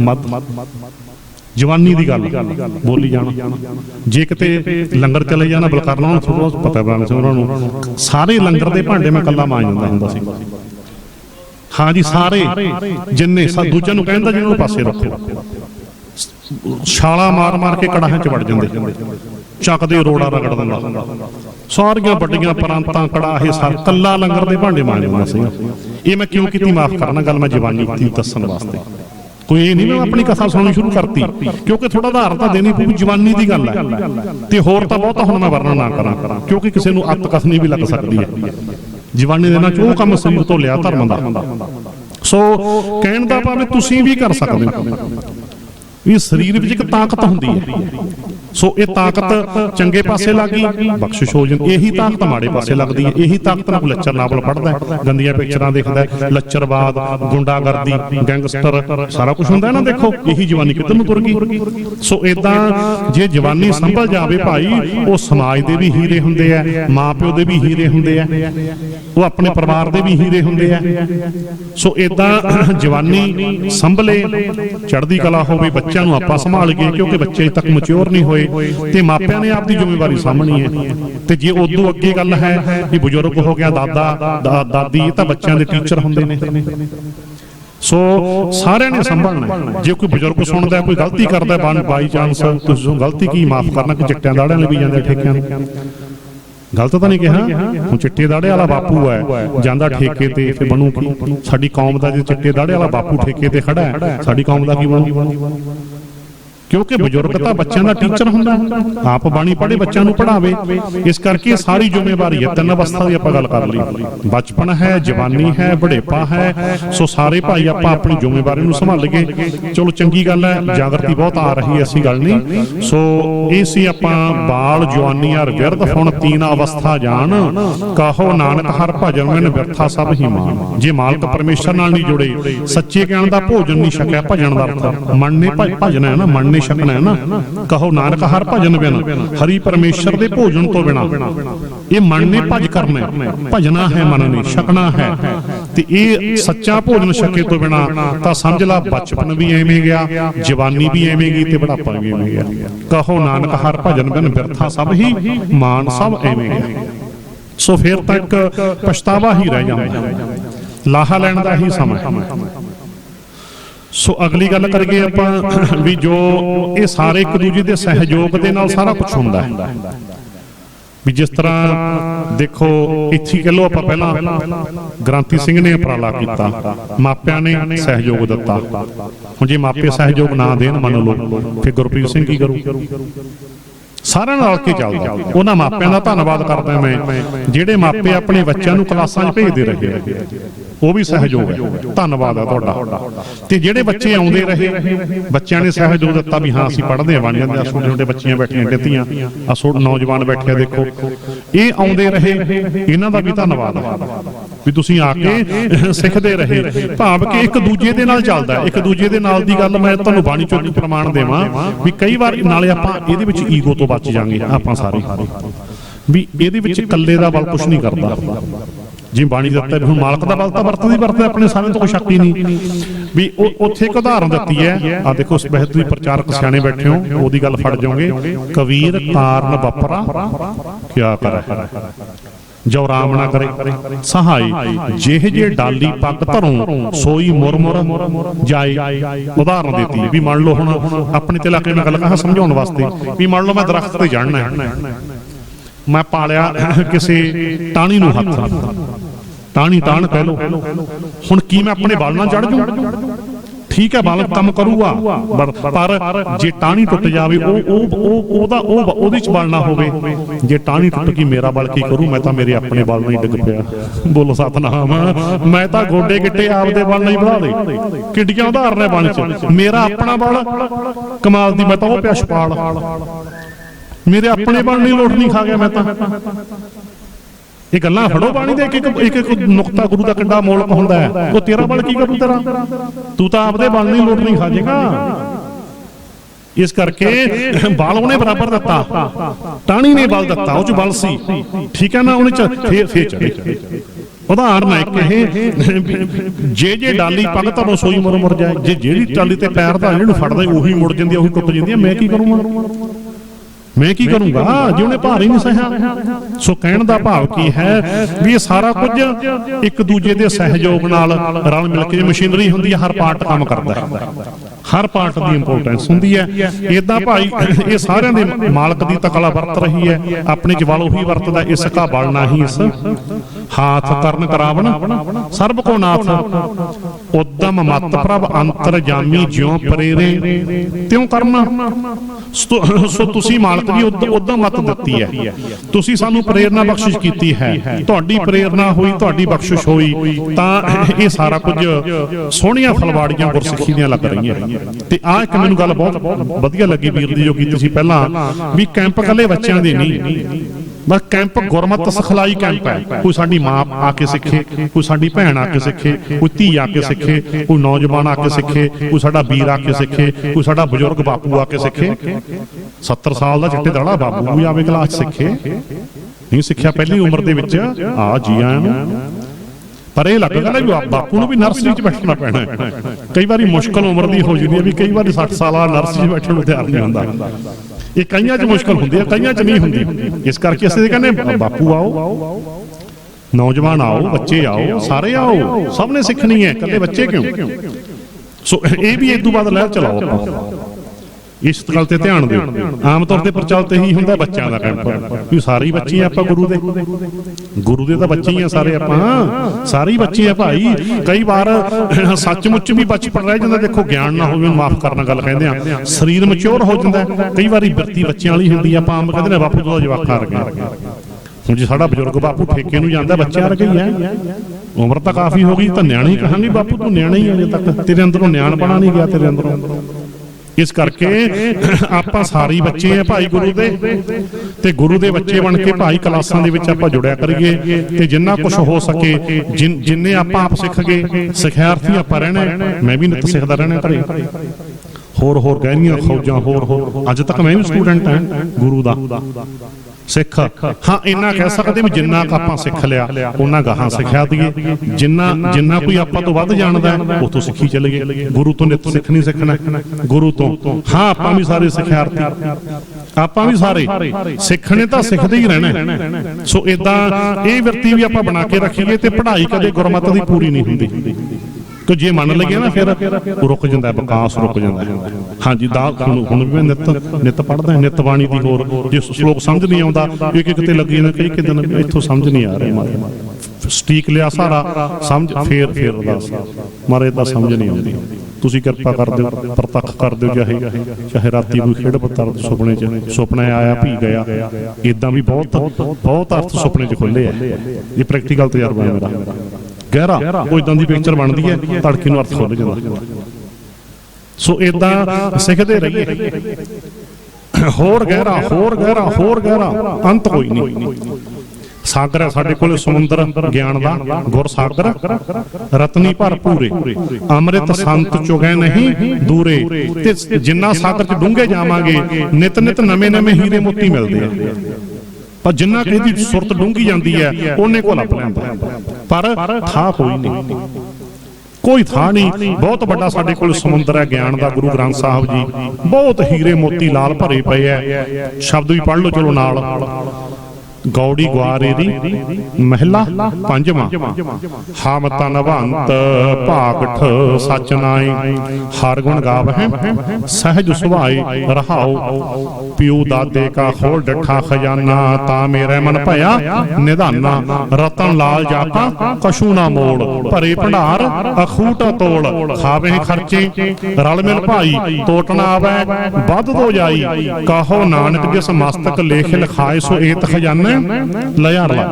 ਮੱਧ। ਜਵਾਨੀ ਦੀ ਗੱਲ, ਬੋਲੀ ਜਾਣਾ। ਜੇ ਕਿਤੇ ਲੰਗਰ ਚਲੇ ਜਾਣਾ, ਬਲਕਰਨਾ ਨੂੰ ਥੋੜਾ ਪਤਾ ਬਣਾ ਸੀ ਉਹਨਾਂ ਨੂੰ। ਸਾਰੇ ਲੰਗਰ ਦੇ ਭਾਂਡੇ ਮੈਂ ਕੱਲਾ ਮਾਂ ਜਾਂਦਾ ਹੁੰਦਾ ਸੀ। ਹਾਂ ਜੀ, ਸਾਰੇ, ਜਿੰਨੇ ਦੂਜਿਆਂ ਨੂੰ ਕਹਿੰਦਾ ਜਿਹਨਾਂ ਨੂੰ ਪਾਸੇ ਰੱਖੋ। ਛਾਲਾ ਮਾਰ ਮਾਰ ਕੇ ਕੜਾਹਾਂ 'ਚ ਵੜ ਜਾਂਦੇ। ਚੱਕਦੇ ਰੋੜਾ ਰਗੜ ਦਿੰਦਾ। ਸਾਰੀਆਂ ਵੱਡੀਆਂ ਪਰੰਤਾਂ ਕੜਾਹੇ, ਸਰ ਕੱਲਾ ਲੰਗਰ ਦੇ ਭਾਂਡੇ ਮਾਂ ਜਾਂਦਾ ਸੀ। ਇਹ ਮੈਂ ਕਿਉਂ ਕੀਤੀ? ਮਾਫ ਕਰਨਾ, ਗੱਲ ਮੈਂ ਜਵਾਨੀ ਦੀ ਦੱਸਣ ਵਾਸਤੇ। ਕੋਈ ਇਹ ਨਹੀਂ ਮੈਂ ਆਪਣੀ ਕਥਾ ਸੁਣਨੀ ਸ਼ੁਰੂ ਕਰਤੀ, ਕਿਉਂਕਿ ਥੋੜਾ ਆਧਾਰ ਤਾਂ ਦੇਣੀ ਪਊ ਜਵਾਨੀ ਦੀ ਗੱਲ ਹੈ। ਤੇ ਹੋਰ ਤਾਂ ਬਹੁਤਾ ਹੁਣ ਮੈਂ ਵਰਣਨ ਨਾ ਕਰਾਂ, ਕਿਉਂਕਿ ਕਿਸੇ ਨੂੰ ਅੱਤ ਕਥਨੀ ਵੀ ਲੱਗ ਸਕਦੀ ਹੈ। ਜਵਾਨੀ ਦੇ ਨਾਲ ਉਹ ਕੰਮ ਸਰੀਰ ਤੋਂ ਲਿਆ ਧਰਮ ਦਾ। ਸੋ ਕਹਿਣ ਦਾ ਭਾਵੇਂ ਤੁਸੀਂ ਵੀ ਕਰ ਸਕਦੇ ਹੋ। ਇਹ ਸਰੀਰ ਵਿੱਚ ਇੱਕ ਤਾਕਤ ਹੁੰਦੀ ਹੈ। ਸੋ ਇਹ ਤਾਕਤ ਚੰਗੇ ਪਾਸੇ ਲੱਗੀ ਬਖਸ਼ਿਸ਼ ਹੋ ਜਾਂਦੀ ਇਹੀ ਤਾਕਤ ਮਾੜੇ ਪਾਸੇ ਲੱਗਦੀ ਹੈ ਇਹੀ ਤਾਕਤ ਨਾਲ ਲੱਚਰ ਨਾਵਲ ਪੜਦਾ ਗੰਦੀਆਂ ਪਿਕਚਰਾਂ ਦੇਖਦਾ ਲੱਚਰਵਾਦ ਗੁੰਡਾਗਰਦੀ ਗੈਂਗਸਟਰ ਸਾਰਾ ਕੁਝ ਹੁੰਦਾ ਨਾ ਦੇਖੋ ਇਹੀ ਜਵਾਨੀ ਕਿੱਧਰ ਨੂੰ ਤੁਰ ਗਈ। ਸੋ ਇਦਾਂ ਜੇ ਜਵਾਨੀ ਸੰਭਲ ਜਾਵੇ ਭਾਈ ਉਹ ਸਮਾਜ ਦੇ ਵੀ ਹੀਰੇ ਹੁੰਦੇ ਆ ਮਾਪਿਓ ਦੇ ਵੀ ਹੀਰੇ ਹੁੰਦੇ ਆ ਉਹ ਆਪਣੇ ਪਰਿਵਾਰ ਦੇ ਵੀ ਹੀਰੇ ਹੁੰਦੇ ਆ। ਸੋ ਇਦਾਂ ਜਵਾਨੀ ਸੰਭਲੇ ਚੜ੍ਹਦੀ ਕਲਾ ਹੋਵੇ ਬੱਚਿਆਂ ਨੂੰ ਆਪਾਂ ਸੰਭਾਲ ਗਏ ਕਿਉਂਕਿ ਬੱਚੇ ਤੱਕ ਮੈਚੁਰ ਨਹੀਂ ਹੋਏ। ਤੇ ਮਾਪਿਆਂ ਨੇ ਆਪਦੀ ਜ਼ਿੰਮੇਵਾਰੀ ਸਾਂਭਣੀ ਹੈ। ਤੇ ਜੇ ਉਦੋਂ ਅੱਗੇ ਗੱਲ ਹੈ ਕਿ ਬਜ਼ੁਰਗ ਹੋ ਗਿਆ ਦਾਦਾ, ਦਾਦੀ ਇਹ ਤਾਂ ਬੱਚਿਆਂ ਦੇ ਟੀਚਰ ਹੁੰਦੇ ਨੇ। ਸੋ ਸਾਰਿਆਂ ਨੇ ਸੰਭਲਣਾ ਜੇ ਕੋਈ ਬਜ਼ੁਰਗ ਸੁਣਦਾ ਕੋਈ ਗਲਤੀ ਕਰਦਾ ਬਨ ਬਾਈ ਚਾਂਸ ਤੁਸੀਂ ਗਲਤੀ ਕੀ ਮਾਫ ਕਰਨਾ, ਕਿ ਚਿੱਟਿਆਂ ਦਾੜਿਆਂ ਲਈ ਵੀ ਜਾਂਦੇ ਠੇਕਿਆਂ ਨੂੰ ਗਲਤ ਤਾਂ ਨਹੀਂ ਕਿਹਾ। ਹੁਣ ਚਿੱਟੇ ਦਾੜੇ ਵਾਲਾ ਬਾਪੂ ਹੈ, ਜਾਂਦਾ ਠੇਕੇ ਤੇ ਫਿਰ ਬਣੂ ਕੀ? ਸਾਡੀ ਕੌਮ ਦਾ ਜੇ ਚਿੱਟੇ ਦਾੜੇ ਵਾਲਾ ਬਾਪੂ ਠੇਕੇ ਤੇ ਖੜਾ ਹੈ, ਸਾਡੀ ਕੌਮ ਦਾ ਕੀ ਬਣੂ? ਕਿਉਂਕਿ ਬਜ਼ੁਰਗ ਤਾਂ ਬੱਚਿਆਂ ਦਾ ਟੀਚਰ ਹੁੰਦਾ। ਆਪ ਬਾਣੀ ਪੜ੍ਹੇ ਬੱਚਿਆਂ ਨੂੰ ਪੜ੍ਹਾਵੇ। ਇਸ ਕਰਕੇ ਸਾਰੀ ਜ਼ਿੰਮੇਵਾਰੀ ਹੈ ਤਿੰਨ ਅਵਸਥਾ ਦੀ ਆਪਾਂ ਗੱਲ ਕਰ ਲਈ। ਬਚਪਨ ਹੈ ਜਵਾਨੀ ਹੈ ਬੁਢੇਪਾ ਹੈ ਸੋ ਸਾਰੇ ਭਾਈ ਆਪਾਂ ਆਪਣੀ ਜ਼ਿੰਮੇਵਾਰੀ ਨੂੰ ਸੰਭਾਲ ਲਈਏ। ਚਲੋ ਚੰਗੀ ਗੱਲ ਹੈ ਜਾਗਰਤੀ ਬਹੁਤ ਆ ਰਹੀ ਹੈ ਐਸੀ ਗੱਲ ਨਹੀਂ। ਸੋ ਇਹ ਸੀ ਆਪਾਂ ਬਾਲ ਜਵਾਨੀ ਔਰ ਵਿਰਧ ਹੁਣ ਤੀਨ ਅਵਸਥਾ ਜਾਣ। ਕਹੋ ਨਾਨਕ ਹਰ ਭਜਨ ਮੈਨ ਵਿਰਥਾ ਸਭ ਹੀ ਮਾਨ ਜੇ ਮਾਲਕ ਪਰਮੇਸ਼ਰ ਨਾਲ ਨਹੀਂ ਜੁੜੇ ਸੱਚੇ ਗਿਆਨ ਦਾ ਭੋਜਨ ਨਹੀਂ ਛਕਿਆ ਭਜਨ ਦਾ ਅਰਥ। ਮਨ ਨੇ ਭਜ- ਭਜਨਾ ਹੈ ਨਾ ਮਨ ਨੇ ਛਕਣਾ ਹੈ ਨਾ। ਕਹੋ ਨਾਨਕ, ਹਰ ਭਜਨ ਬਿਨ, ਹਰੀ ਪਰਮੇਸ਼ਰ ਦੇ ਭੋਜਨ ਤੋਂ ਬਿਨਾ। ਇਹ ਮਨ ਨੇ ਭਜ ਕਰਨਾ ਹੈ। ਭਜਨਾ ਹੈ ਮਨ ਨੇ, ਛਕਣਾ ਹੈ। ਤੇ ਇਹ ਸੱਚਾ ਭੋਜਨ ਛਕੇ ਤੋਂ ਬਿਨਾ ਤਾਂ ਸਮਝ ਲਾ, ਬਚਪਨ ਵੀ ਐਵੇਂ ਗਿਆ, ਜਵਾਨੀ ਵੀ ਐਵੇਂ ਗਈ ਤੇ ਬੁਢਾਪਾ ਵੀ ਐਵੇਂ ਗਿਆ। ਕਹੋ ਨਾਨਕ, ਹਰ ਭਜਨ ਬਿਨ ਬਿਰਥਾ ਸਭ ਹੀ, ਮਾਨ ਸਭ ਐਵੇਂ ਗਿਆ। ਸੋ ਫਿਰ ਤੱਕ ਪਛਤਾਵਾ ਹੀ ਰਹਿ ਜਾਂਦਾ। ਲਾਹਾ ਲੈਣ ਦਾ ਹੀ ਸਮਾਂ ਹੈ। ਸੋ ਅਗਲੀ ਗੱਲ ਕਰੀਏ ਆਪਾਂ ਵੀ ਜੋ ਇਹ ਸਾਰੇ ਇੱਕ ਦੂਜੇ ਦੇ ਸਹਿਯੋਗ ਦੇ ਨਾਲ ਸਾਰਾ ਕੁਝ ਹੁੰਦਾ ਹੈ। ਵੀ ਜਿਸ ਤਰ੍ਹਾਂ ਦੇਖੋ, ਇੱਥੇ ਹੀ ਕਹ ਲਓ ਆਪਾਂ ਪਹਿਲਾਂ ਗ੍ਰਾਂਤੀ ਸਿੰਘ ਨੇ ਉਪਰਾਲਾ ਕੀਤਾ, ਮਾਪਿਆਂ ਨੇ ਸਹਿਯੋਗ ਦਿੱਤਾ। ਹੁਣ ਜੇ ਮਾਪੇ ਸਹਿਯੋਗ ਨਾ ਦੇਣ, ਮੰਨ ਲਓ, ਫਿਰ ਗੁਰਪ੍ਰੀਤ ਸਿੰਘ ਕੀ ਕਰੂ? ਸਾਰਿਆਂ ਨਾਲ ਕੇ ਚੱਲਦਾ। ਉਹਨਾਂ ਮਾਪਿਆਂ ਦਾ ਧੰਨਵਾਦ ਕਰਦਾ ਮੈਂ। ਜਿਹੜੇ ਮਾਪੇ ਆਪਣੇ ਬੱਚਿਆਂ ਨੂੰ ਕਲਾਸਾਂ 'ਚ ਭੇਜਦੇ ਰਹੇ। ਉਹ ਵੀ ਸਹਿਯੋਗ ਹੈ। ਧੰਨਵਾਦ ਹੈ ਤੁਹਾਡਾ। ਤੇ ਜਿਹੜੇ ਬੱਚੇ ਆਉਂਦੇ ਰਹੇ ਬੱਚਿਆਂ ਨੇ ਸਹਿਯੋਗ ਦਿੱਤਾ ਵੀ ਹਾਂ ਅਸੀਂ ਪੜ੍ਹਦੇ ਆ ਬਣ ਜਾਂਦੇ ਆ ਛੋਟੇ ਛੋਟੇ ਬੱਚੀਆਂ ਬੈਠੀਆਂ ਡਿੱਤੀਆਂ ਆ ਛੋਟੇ ਨੌਜਵਾਨ ਬੈਠੇ ਦੇਖੋ। ਇਹ ਆਉਂਦੇ ਰਹੇ ਇਹਨਾਂ ਦਾ ਵੀ ਧੰਨਵਾਦ। ਹੈ ਵੀ ਤੁਸੀਂ ਆ ਕੇ ਸਿੱਖਦੇ ਰਹੇ। ਭਾਵ ਕਿ ਇੱਕ ਦੂਜੇ ਦੇ ਨਾਲ ਚੱਲਦਾ ਹੈ। ਇੱਕ ਦੂਜੇ ਦੇ ਨਾਲ ਦੀ ਗੱਲ ਮੈਂ ਤੁਹਾਨੂੰ ਬਾਣੀ ਚੋਂ ਇੱਕ ਪ੍ਰਮਾਣ ਦੇਵਾਂ ਵੀ ਕਈ ਵਾਰ ਨਾਲੇ ਆਪਾਂ ਇਹਦੇ ਵਿੱਚ ਈਗੋ ਤੋਂ ਬਚ ਜਾਾਂਗੇ ਆਪਾਂ ਸਾਰੇ। ਵੀ ਇਹਦੇ ਵਿੱਚ ਇਕੱਲੇ ਦਾ ਬਲ ਕੁਝ ਨਹੀਂ ਕਰਦਾ। ਜੀ ਬਾਣੀ ਦਿੱਤਾ ਵੀ ਹੁਣ ਮਾਲਕ ਦਾ ਬਲ ਤਾਂ ਵਰਤਦੀ ਵਰਤਦਾ ਆਪਣੇ ਸਾਰਿਆਂ ਤੋਂ ਕੋਈ ਸ਼ੱਕ ਹੀ ਨਹੀਂ। ਵੀ ਉਹ ਉੱਥੇ ਇੱਕ ਉਦਾਹਰਨ ਦਿੱਤੀ ਹੈ। ਆ ਦੇਖੋ ਬਹਿਤਰੀ ਪ੍ਰਚਾਰਕ ਸਿਆਣੇ ਬੈਠੇ ਹੋ ਉਹਦੀ ਗੱਲ ਫੜ ਜਾਓਗੇ। ਕਬੀਰ ਕਾਰਨ ਬਪਰਾ ਕਿਆ ਕਰੇ? ਜੋ ਰਾਮ ਨਾ ਕਰੇ। ਸਹਾਈ, ਜਿਹ ਜੇ ਡਾਲੀ ਪੱਗ ਧਰੋਂ, ਸੋਈ ਮੁਰਮੁਰ ਜਾਏ। ਉਦਾਹਰਨ ਦਿੱਤੀ, ਵੀ ਮੰਨ ਲਓ ਹੁਣ ਆਪਣੇ ਤੇ ਲਾ ਕੇ ਮੈਂ ਗੱਲ ਕਹਾਂ ਸਮਝਾਉਣ ਵਾਸਤੇ, ਵੀ ਮੰਨ ਲਓ ਮੈਂ ਦਰਖਤ ਤੇ ਚੜਨਾ ਹੈ। ਮੈਂ ਪਾਲਿਆ ਕਿਸੇ ਟਾਣੀ ਨੂੰ ਹੱਥ। ਟਾਣੀ ਟਾਣ ਕਹਿ ਲੋ ਹੁਣ ਕੀ ਮੈਂ ਆਪਣੇ ਬਲ ਨਾਲ ਚੜ ਜੂ ਠੀਕ ਹੈ ਬਲ ਕੰਮ ਕਰੂਗਾ। ਪਰ- ਜੇ ਟਾਣੀ ਟੁੱਟ ਜਾਵੇ, ਉਹ ਉਹ ਉਹ ਉਹਦਾ ਉਹ ਉਹਦੇ ਚ ਬਲ ਹੋਵੇ। ਜੇ ਟਾਣੀ ਟੁੱਟ ਗਈ, ਮੇਰਾ ਬਲ ਕੀ ਕਰੂ? ਮੈਂ ਤਾਂ ਮੇਰੇ ਆਪਣੇ ਬਲ ਨਾਲ ਡਿੱਗ ਪਿਆ। ਬੋਲੋ ਸਤਨਾਮ। ਮੈਂ ਤਾਂ ਗੋਡੇ ਗਿੱਟੇ ਆਪਦੇ ਬਲ ਨਾਲ ਹੀ ਦੇ ਕਿੱਡੀਆਂ ਉਦਾਹਰਨ ਬਣ ਚ। ਮੇਰਾ ਆਪਣਾ ਬਲ। ਕਮਾਲ ਦੀ ਮੈਂ ਤਾਂ ਉਹ ਪਿਆ ਛਪਾਲ। ਮੇਰੇ ਆਪਣੇ ਬਲ ਨਹੀਂ ਲੋਟ ਨਹੀਂ ਖਾ ਗਿਆ ਮੈਂ ਤਾਂ। ਇਹ ਗੱਲਾਂ ਫੜੋ ਬਾਣੀ ਦੇ ਇੱਕ ਇੱਕ ਇੱਕ ਨੁਕਤਾ ਗੁਰੂ ਦਾ ਕਿੰਨਾ ਮੋਲਕ ਹੁੰਦਾ ਹੈ। ਉਹ ਤੇਰਾ ਬਲ ਕੀ ਕਰੂ ਤੇਰਾ? ਤੂੰ ਤਾਂ ਆਪਦੇ ਬਲ ਨਹੀਂ ਲੋਟ ਨਹੀਂ ਖਾ ਜਾਏਗਾ ਇਸ ਕਰਕੇ ਬਲ ਉਹਨੇ ਬਰਾਬਰ ਦਿੱਤਾ। ਟਾਣੀ ਨੇ ਬਲ ਦਿੱਤਾ ਉਹ ਚ ਬਲ ਸੀ। ਠੀਕ ਹੈ ਨਾ ਉਹਨੇ ਚ ਫੇਰ ਫੇਰ ਚੜੇ ਉਦਾਹਰਨ ਹੈ ਕਿ ਇਹ ਜੇ ਜੇ ਡਾਲੀ ਪੱਗ ਤੁਹਾਨੂੰ ਸੋਈ ਮੁਰ ਮੁਰ ਜਾਏ। ਜੇ ਜਿਹੜੀ ਟਾਲੀ ਤੇ ਪੈਰ ਦਾ ਜਿਹਨੂੰ ਫੜਦਾ ਉਹੀ ਮੁੜ ਜਾਂਦੀ ਉਹੀ ਟੁੱਟ ਜਾਂਦੀ ਮੈਂ ਕੀ ਕਰੂੰਗਾ? ਮੈਂ ਕੀ ਕਰੂੰਗਾ? ਜੇ ਉਹਨੇ ਭਾਰ ਹੀ ਨਹੀਂ ਸਹਿਆ। ਸੋ ਕਹਿਣ ਦਾ ਭਾਵ ਕੀ ਹੈ ਵੀ ਇਹ ਸਾਰਾ ਕੁਝ ਇੱਕ ਦੂਜੇ ਦੇ ਸਹਿਯੋਗ ਨਾਲ ਰਲ ਮਿਲ ਕੇ ਮਸ਼ੀਨਰੀ ਹੁੰਦੀ ਹੈ ਹਰ ਪਾਰਟ ਕੰਮ ਕਰਦਾ ਹੈ। ਹਰ ਪਾਰਟ ਦੀ ਇੰਪੋਰਟੈਂਸ ਹੁੰਦੀ ਹੈ। ਇਦਾਂ ਭਾਈ, ਇਹ ਸਾਰਿਆਂ ਦੇ ਮਾਲਕ ਦੀ ਤਕਲਾ ਵਰਤ ਰਹੀ ਹੈ। ਆਪਣੇ ਜਵਾਲ ਉਹੀ ਵਰਤਦਾ, ਇਸ ਕਾ ਬਲ ਨਹੀਂ ਇਸ। ਹਾਥ ਕਰਨ ਕਰਾਵਣ, ਸਰਬ ਕੋ ਨਾਥ। ਉਦਮ ਮਤ ਪ੍ਰਭ ਅੰਤਰ ਜਾਮੀ ਜਿਉ ਪ੍ਰੇਰੇ। ਤਿਉ ਕਰਨਾ ਸੋ ਤੁਸੀਂ ਮਾਲਕ ਦੀ ਉਦ- ਉਦਮ ਮਤ ਦਿੱਤੀ ਹੈ। ਤੁਸੀਂ ਸਾਨੂੰ ਪ੍ਰੇਰਣਾ ਬਖਸ਼ਿਸ਼ ਕੀਤੀ ਹੈ। ਤੁਹਾਡੀ ਪ੍ਰੇਰਣਾ ਹੋਈ, ਤੁਹਾਡੀ ਬਖਸ਼ਿਸ਼ ਹੋਈ। ਤਾਂ ਇਹ ਸਾਰਾ ਕੁਝ ਸੋਹਣੀਆਂ ਫਲਵਾੜੀਆਂ ਗੁਰਸਿੱਖੀ ਦੀਆਂ ਲੱਗ ਰਹੀਆਂ। ਤੇ ਆਹ ਇੱਕ ਮੈਨੂੰ ਗੱਲ ਬਹੁਤ ਵਧੀਆ ਲੱਗੀ ਵੀਰ ਦੀ, ਜੋ ਕੀਤੀ ਸੀ ਪਹਿਲਾਂ ਵੀ ਕੈਂਪ ਕੱਲੇ ਬੱਚਿਆਂ ਦੇ ਨਹੀਂ, ਬਸ ਕੈਂਪ ਗੁਰਮਤ ਸਿਖਲਾਈ ਕੈਂਪ ਹੈ। ਕੋਈ ਸਾਡੀ ਮਾਂ ਆ ਕੇ ਸਿੱਖੇ, ਕੋਈ ਸਾਡੀ ਭੈਣ ਆ ਕੇ ਸਿੱਖੇ, ਕੋਈ ਧੀ ਆ ਕੇ ਸਿੱਖੇ, ਕੋਈ ਨੌਜਵਾਨ ਆ ਕੇ ਸਿੱਖੇ, ਕੋਈ ਸਾਡਾ ਵੀਰ ਆ ਕੇ ਸਿੱਖੇ, ਕੋਈ ਸਾਡਾ ਬਜ਼ੁਰਗ ਬਾਪੂ ਆ ਕੇ ਸਿੱਖੇ। 70 ਸਾਲ ਦਾ ਚਿੱਟੇ ਦਾੜਾ ਬਾਪੂ ਵੀ ਆਵੇ ਕਲਾਸ ਸਿੱਖੇ। ਨਹੀਂ ਸਿੱਖਿਆ ਪਹਿਲੀ ਉਮਰ ਦੇ ਵਿੱਚ? ਆ ਜੀ ਆਇਆਂ ਨੂੰ। ਪਰ ਇਹ ਲੱਗਦਾ ਨਾ ਵੀ ਬਾਪੂ ਨੂੰ ਵੀ ਨਰਸਰੀ 'ਚ ਬੈਠਣਾ ਪੈਣਾ ਹੈ। ਕਈ ਵਾਰੀ ਮੁਸ਼ਕਲ ਉਮਰ ਦੀ ਹੋ ਜਾਂਦੀ ਹੈ ਵੀ ਕਈ ਵਾਰੀ 60 ਸਾਲ ਨਰਸਰੀ 'ਚ ਬੈਠਣ ਨੂੰ ਤਿਆਰ ਨਹੀਂ ਹੁੰਦਾ। ਇਹ ਕਈਆਂ 'ਚ ਮੁਸ਼ਕਲ ਹੁੰਦੀ ਹੈ, ਕਈਆਂ 'ਚ ਨਹੀਂ ਹੁੰਦੀ। ਇਸ ਕਰਕੇ ਅਸੀਂ ਕਹਿੰਦੇ ਬਾਪੂ ਆਓ, ਨੌਜਵਾਨ ਆਓ, ਬੱਚੇ ਆਓ, ਸਾਰੇ ਆਓ, ਸਭ ਨੇ ਸਿੱਖਣੀ ਹੈ, ਇਕੱਲੇ ਬੱਚੇ ਕਿਉਂ? ਸੋ ਇਹ ਵੀ ਇਸ ਤੋਂ ਬਾਅਦ ਲਹਿਰ ਚਲਾਓ ਆਪਾਂ। ਇਸ ਗੱਲ ਤੇ ਧਿਆਨ ਦਿਓ। ਆਮ ਤੌਰ ਤੇ ਪ੍ਰਚਲਿਤ ਇਹੀ ਹੁੰਦਾ ਬੱਚਿਆਂ ਦਾ ਕੈਂਪ ਵੀ ਸਾਰੇ ਹੀ ਬੱਚੇ ਆਪਾਂ ਗੁਰੂ ਦੇ। ਗੁਰੂ ਦੇ ਤਾਂ ਬੱਚੇ ਹੀ ਆ ਸਾਰੇ ਆਪਾਂ। ਸਾਰੇ ਹੀ ਬੱਚੇ ਆ ਭਾਈ। ਕਈ ਵਾਰ ਸੱਚਮੁੱਚ ਵੀ ਬਚਪਨ ਰਹਿ ਜਾਂਦਾ, ਦੇਖੋ ਗਿਆਨ ਨਾ ਹੋਵੇ ਮਾਫ ਕਰਨਾ ਗੱਲ ਕਹਿੰਦੇ ਆ। ਸਰੀਰ ਮੈਚੁਰ ਹੋ ਜਾਂਦਾ। ਕਈ ਵਾਰੀ ਬਿਰਤੀ ਬੱਚਿਆਂ ਵਾਲੀ ਹੁੰਦੀ ਆ, ਆਪਾਂ ਆਮ ਕਹਿੰਦੇ ਨੇ, ਬਾਪੂ ਤੋਂ ਜਵਾਕਾ ਰਗੇ ਹੁਣ ਜੇ ਸਾਡਾ ਬਜ਼ੁਰਗ ਬਾਪੂ ਠੇਕੇ ਨੂੰ ਜਾਂਦਾ ਬੱਚਿਆਂ ਵਰਗਾ ਹੀ ਹੈ ਉਮਰ ਤਾਂ ਕਾਫੀ ਹੋ ਗਈ, ਤਾਂ ਨਿਆਣੇ ਹੀ ਕਹਾਂਗੇ, ਬਾਪੂ ਤੂੰ ਨਿਆਣਾ ਹੀ ਹੈ ਅਜੇ ਤੱਕ। ਤੇਰੇ ਅੰਦਰੋਂ ਨਿਆਣਪਣਾ ਨਹੀਂ ਗਿਆ, ਤੇਰੇ ਅੰਦਰੋਂ। ਇਸ ਕਰਕੇ ਆਪਾਂ ਸਾਰੇ ਬੱਚੇ ਆ ਭਾਈ ਗੁਰੂ ਦੇ ਤੇ ਗੁਰੂ ਦੇ ਬੱਚੇ ਬਣ ਕੇ ਭਾਈ ਕਲਾਸਾਂ ਦੇ ਵਿੱਚ ਆਪਾਂ ਜੁੜਿਆ ਕਰੀਏ ਤੇ ਜਿੰਨਾ ਕੁਝ ਹੋ ਸਕੇ, ਜਿਨ- ਜਿੰਨੇ ਆਪਾਂ ਆਪ ਸਿੱਖ ਗਏ, ਸਿਖਿਆਰਥੀ ਆਪਾਂ ਰਹਿਣਾ ਮੈਂ ਵੀ ਨਿਤ ਸਿੱਖਦਾ ਰਹਿਣਾ ਘਰੇ। ਹੋਰ ਹੋਰ ਗਹਿਣੀਆਂ ਖੋਜਾਂ ਹੋਰ ਹੋਰ ਅੱਜ ਤੱਕ ਮੈਂ ਵੀ ਸਟੂਡੈਂਟ ਹਾਂ, ਗੁਰੂ ਦਾ। ਸਿੱਖ। ਹਾਂ ਇੰਨਾ ਕਹਿ ਸਕਦੇ ਵੀ ਜਿੰਨਾ ਕੁ ਆਪਾਂ ਸਿੱਖ ਲਿਆ ਉਹਨਾਂ ਗਾਹਾਂ ਸਿੱਖਿਆ ਦਈਏ ਜਿੰਨਾ ਜਿੰਨਾ ਕੋਈ ਆਪਾਂ ਤੋਂ ਵੱਧ ਜਾਣਦਾ ਉਹ ਤੋਂ ਸਿੱਖੀ ਚੱਲ ਗਏ ਗੁਰੂ ਤੋਂ ਨਿਤ ਸਿੱਖ ਨਹੀਂ ਸਿੱਖਣਾ। ਗੁਰੂ ਤੋਂ। ਹਾਂ ਆਪਾਂ ਵੀ ਸਾਰੇ ਸਿੱਖਿਆਰਥੀ। ਆਪਾਂ ਵੀ ਸਾਰੇ ਸਿੱਖਣੇ ਤਾਂ ਸਿੱਖਦੇ ਹੀ ਰਹਿਣਾ। ਸੋ ਇਦਾਂ ਇਹ ਵਰਤੀ ਵੀ ਆਪਾਂ ਬਣਾ ਕੇ ਰੱਖੀਏ ਤੇ ਪੜ੍ਹਾਈ ਕਦੇ ਗੁਰਮਤ ਦੀ ਪੂਰੀ ਨਹੀਂ ਹੁੰਦੀ। ਤੋ ਜੇ ਮੰਨ ਲਈਏ ਨਾ ਫਿਰ ਉਹ ਰੁਕ ਜਾਂਦਾ ਵਿਕਾਸ ਰੁਕ ਜਾਂਦਾ ਹਾਂਜੀ, ਦਾ ਹੁਣ ਵੀ ਨਿਤ ਨਿਤ ਪੜਦਾ ਨਿਤ ਬਾਣੀ ਦੀ ਹੋਰ ਜੇ ਸ਼ਲੋਕ ਸਮਝ ਨਹੀਂ ਆਉਂਦਾ, ਇੱਕ ਇੱਕ ਤੇ ਲੱਗੀ ਨਾ ਕਈ ਕਿ ਇੱਥੋਂ ਸਮਝ ਨਹੀਂ ਆ ਰਿਹਾ ਮਾਰੇ ਸਟੀਕ ਲਿਆ ਸਾਰਾ, ਸਮਝ ਫੇਰ ਫੇਰ ਅਰਦਾਸ ਮਾਰੇ ਤਾਂ ਸਮਝ ਨਹੀਂ ਆਉਂਦੀ। ਤੁਸੀਂ ਕਿਰਪਾ ਕਰ ਦਿਓ, ਪ੍ਰਤੱਖ ਕਰ ਦਿਓ ਚਾਹੇ ਚਾਹੇ ਰਾਤੀ ਕੋਈ ਖੇਡ ਪੱਤਰ ਸੁਪਨੇ 'ਚ ਸੁਪਨਾ ਆਇਆ, ਭੀ ਗਿਆ। ਇਦਾਂ ਵੀ ਬਹੁਤ ਬਹੁਤ ਅਰਥ ਸੁਪਨੇ 'ਚ ਖੁੱਲੇ ਆ। ਇਹ ਪ੍ਰੈਕਟੀਕਲ ਤਜਰਬਾ ਮੇਰਾ। ਗਹਿਰਾ ਉਹ ਇਦਾਂ ਦੀ ਪਿਕਚਰ ਬਣਦੀ ਹੈ ਤੜਕੇ ਨੂੰ ਅਰਥ ਖੁੱਲ ਜਾਂਦਾ ਸੋ ਇਦਾਂ ਸਿੱਖਦੇ ਰਹੀਏ। ਹੋਰ ਗਹਿਰਾ ਹੋਰ ਗਹਿਰਾ ਹੋਰ ਗਹਿਰਾ ਅੰਤ ਕੋਈ ਨਹੀਂ। ਸਾਗਰ ਹੈ ਸਾਡੇ ਕੋਲ ਸਮੁੰਦਰ ਗਿਆਨ ਦਾ ਗੁਰ ਸਾਗਰ ਰਤਨੀ ਭਰਪੂਰੇ ਅੰਮ੍ਰਿਤ ਸੰਤ ਚੁਗੈ ਨਹੀਂ ਦੂਰੇ। ਤੇ ਜਿੰਨਾ ਸਾਗਰ ਚ ਡੂੰਘੇ ਜਾਵਾਂਗੇ ਨਿਤ ਨਿਤ ਨਵੇਂ ਨਵੇਂ ਹੀਰੇ ਮੋਤੀ ਮਿਲਦੇ ਆ। ਪਰ ਜਿੰਨਾ ਕਿ ਇਹਦੀ ਸੁਰਤ ਡੂੰਘੀ ਜਾਂਦੀ ਹੈ ਉਹਨੇ ਕੋਲ ਲੱਭ ਲੈਂਦਾ ਪਰ ਥਾਂ ਕੋਈ ਨਹੀਂ। ਕੋਈ ਥਾਂ ਨਹੀਂ। ਬਹੁਤ ਵੱਡਾ ਸਾਡੇ ਕੋਲ ਸਮੁੰਦਰ ਹੈ ਗਿਆਨ ਦਾ ਗੁਰੂ ਗ੍ਰੰਥ ਸਾਹਿਬ ਜੀ। ਬਹੁਤ ਹੀਰੇ ਮੋਤੀ ਲਾਲ ਭਰੇ ਪਏ ਐ ਸ਼ਬਦ ਵੀ ਪੜ੍ਹ ਲਓ ਚਲੋ ਨਾਲ। ਗੌੜੀ ਗਵਾਰੇ ਦੀ ਮਹਿਲਾ ਪੰਜਵਾਂ। ਹਾਮ ਤਨਵੰਤ ਭਾਗਠ ਸਚ ਨਾਈ ਹਰ ਗੁਣ ਗਾਵਹਿ, ਸਹਿਜ ਸੁਭਾਈ ਰਹਾਉ। ਪਿਉ ਦਾਦੇ ਕਾ ਖੋਲ ਡਠਾ ਖਜ਼ਾਨਾ, ਤਾਂ ਮੇਰੇ ਮਨ ਭਇਆ ਨਿਧਾਨਾ। ਰਤਨ ਲਾਲ ਜਾਪਾ, ਕਛੂ ਨਾ ਮੋੜ ਭਰੇ ਭੰਡਾਰ, ਅਖੂਟ ਤੋੜ ਖਾਵੇ ਖਰਚੇ, ਰਲ ਮਿਲ ਭਾਈ। ਤੋਟ ਨਾ ਆਵੈ, ਵੱਧ ਦੋ ਜਾਈ। ਕਾਹੋ ਨਾਨਕ ਜਿਸ ਮਸਤਕ ਲੇਖ ਲਿਖਾਏ, ਸੋ ਏਤ ਖਜ਼ਾਨਾ ਲਿਆਰ ਲਾ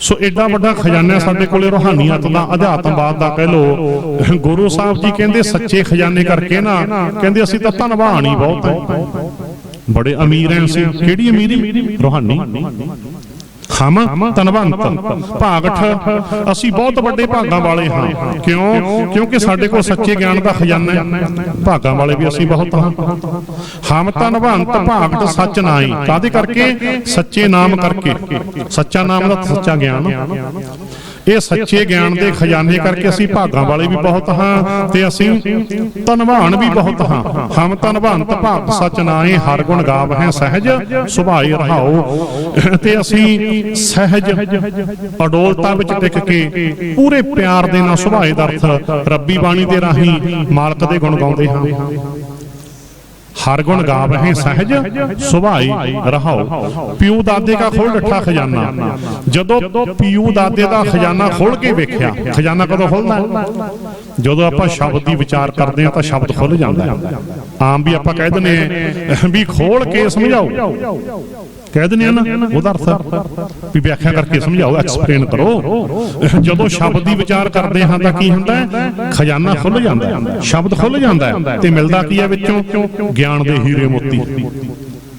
ਸੋ ਐਡਾ ਵੱਡਾ ਖਜ਼ਾਨਾ ਸਾਡੇ ਕੋਲੇ ਰੋਹਾਨੀਅਤ ਦਾ, ਅਧਿਆਤਮਵਾਦ ਦਾ ਕਹਿ ਲੋ ਗੁਰੂ ਸਾਹਿਬ ਜੀ ਕਹਿੰਦੇ ਸੱਚੇ ਖਜ਼ਾਨੇ ਕਰਕੇ ਨਾ, ਕਹਿੰਦੇ ਅਸੀਂ ਤਾਂ ਧਨਵਾਨ ਹੀ ਬਹੁਤ ਹੈ। ਬੜੇ ਅਮੀਰ ਐ ਅਸੀਂ ਕਿਹੜੀ ਅਮੀਰੀ? ਰੋਹਾਨੀ। ਹਮ ਤਨਵੰਤ ਭਾਗਠ ਅਸੀਂ ਬਹੁਤ ਵੱਡੇ ਭਾਗਾਂ ਵਾਲੇ ਹਾਂ। ਕਿਉਂ? ਕਿਉਂਕਿ ਸਾਡੇ ਕੋਲ ਸੱਚੇ ਗਿਆਨ ਦਾ ਖਜ਼ਾਨਾ ਹੈ। ਭਾਗਾਂ ਵਾਲੇ ਵੀ ਅਸੀਂ ਬਹੁਤ ਹਾਂ। ਹਮ ਤਨਵੰਤ ਭਾਗਠ ਸੱਚ ਨਾਈ ਕਾਦੇ ਕਰਕੇ? ਸੱਚੇ ਨਾਮ ਕਰਕੇ। ਸੱਚਾ ਨਾਮ ਦਾ ਸੱਚਾ ਗਿਆਨ। ਇਹ ਸੱਚੇ ਗਿਆਨ ਦੇ ਖਜ਼ਾਨੇ ਕਰਕੇ ਅਸੀਂ ਭਾਗਾਂ ਵਾਲੇ ਵੀ ਬਹੁਤ ਹਾਂ ਤੇ ਅਸੀਂ ਧਨਵਾਨ ਵੀ ਬਹੁਤ ਹਾਂ। ਹਮ ਧਨਵੰਤ ਭਾਗ ਸਚ ਨਾਏ ਹਰ ਗੁਣ ਗਾਵ ਹੈ ਸਹਿਜ, ਸੁਭਾਈ ਰਹਾਓ ਤੇ ਅਸੀਂ ਸਹਿਜ ਅਡੋਲਤਾ ਵਿੱਚ ਟਿਕ ਕੇ ਪੂਰੇ ਪਿਆਰ ਦੇ ਨਾਲ ਸੁਭਾਏ ਦਾ ਅਰਥ ਰੱਬੀ ਬਾਣੀ ਦੇ ਰਾਹੀਂ ਮਾਲਕ ਦੇ ਗੁਣ ਗਾਉਂਦੇ ਹਾਂ। ਹਰ ਗੁਣ ਗਾਵਹਿ ਸਹਿਜ ਸੁਭਾਈ ਰਹਾਓ ਪਿਉ ਦਾਦੇ ਦਾ ਖੋਲ ਡੱਠਾ ਖਜ਼ਾਨਾ। ਜਦੋਂ ਪਿਉ ਦਾਦੇ ਦਾ ਖਜ਼ਾਨਾ ਖੋਲ ਕੇ ਵੇਖਿਆ ਖਜ਼ਾਨਾ ਕਦੋਂ ਖੁੱਲਦਾ? ਜਦੋਂ ਆਪਾਂ ਸ਼ਬਦ ਦੀ ਵਿਚਾਰ ਕਰਦੇ ਹਾਂ ਤਾਂ ਸ਼ਬਦ ਖੁੱਲ ਜਾਂਦਾ ਹੈ। ਆਮ ਵੀ ਆਪਾਂ ਕਹਿ ਦਿੰਦੇ ਹਾਂ ਵੀ ਖੋਲ ਕੇ ਸਮਝਾਓ। ਕਹਿ ਦਿੰਦੇ ਆ ਨਾ ਉਹਦਾ ਅਰਥ ਵੀ ਵਿਆਖਿਆ ਕਰਕੇ ਸਮਝਾਓ ਐਕਸਪਲੇਨ ਕਰੋ ਜਦੋਂ ਸ਼ਬਦ ਦੀ ਵਿਚਾਰ ਕਰਦੇ ਹਾਂ ਤਾਂ ਕੀ ਹੁੰਦਾ ਖਜ਼ਾਨਾ ਖੁੱਲ ਜਾਂਦਾ ਸ਼ਬਦ ਖੁੱਲ ਜਾਂਦਾ ਤੇ ਮਿਲਦਾ ਕੀ ਹੈ ਵਿੱਚੋਂ ਗਿਆਨ ਦੇ ਹੀਰੇ ਮੋਤੀ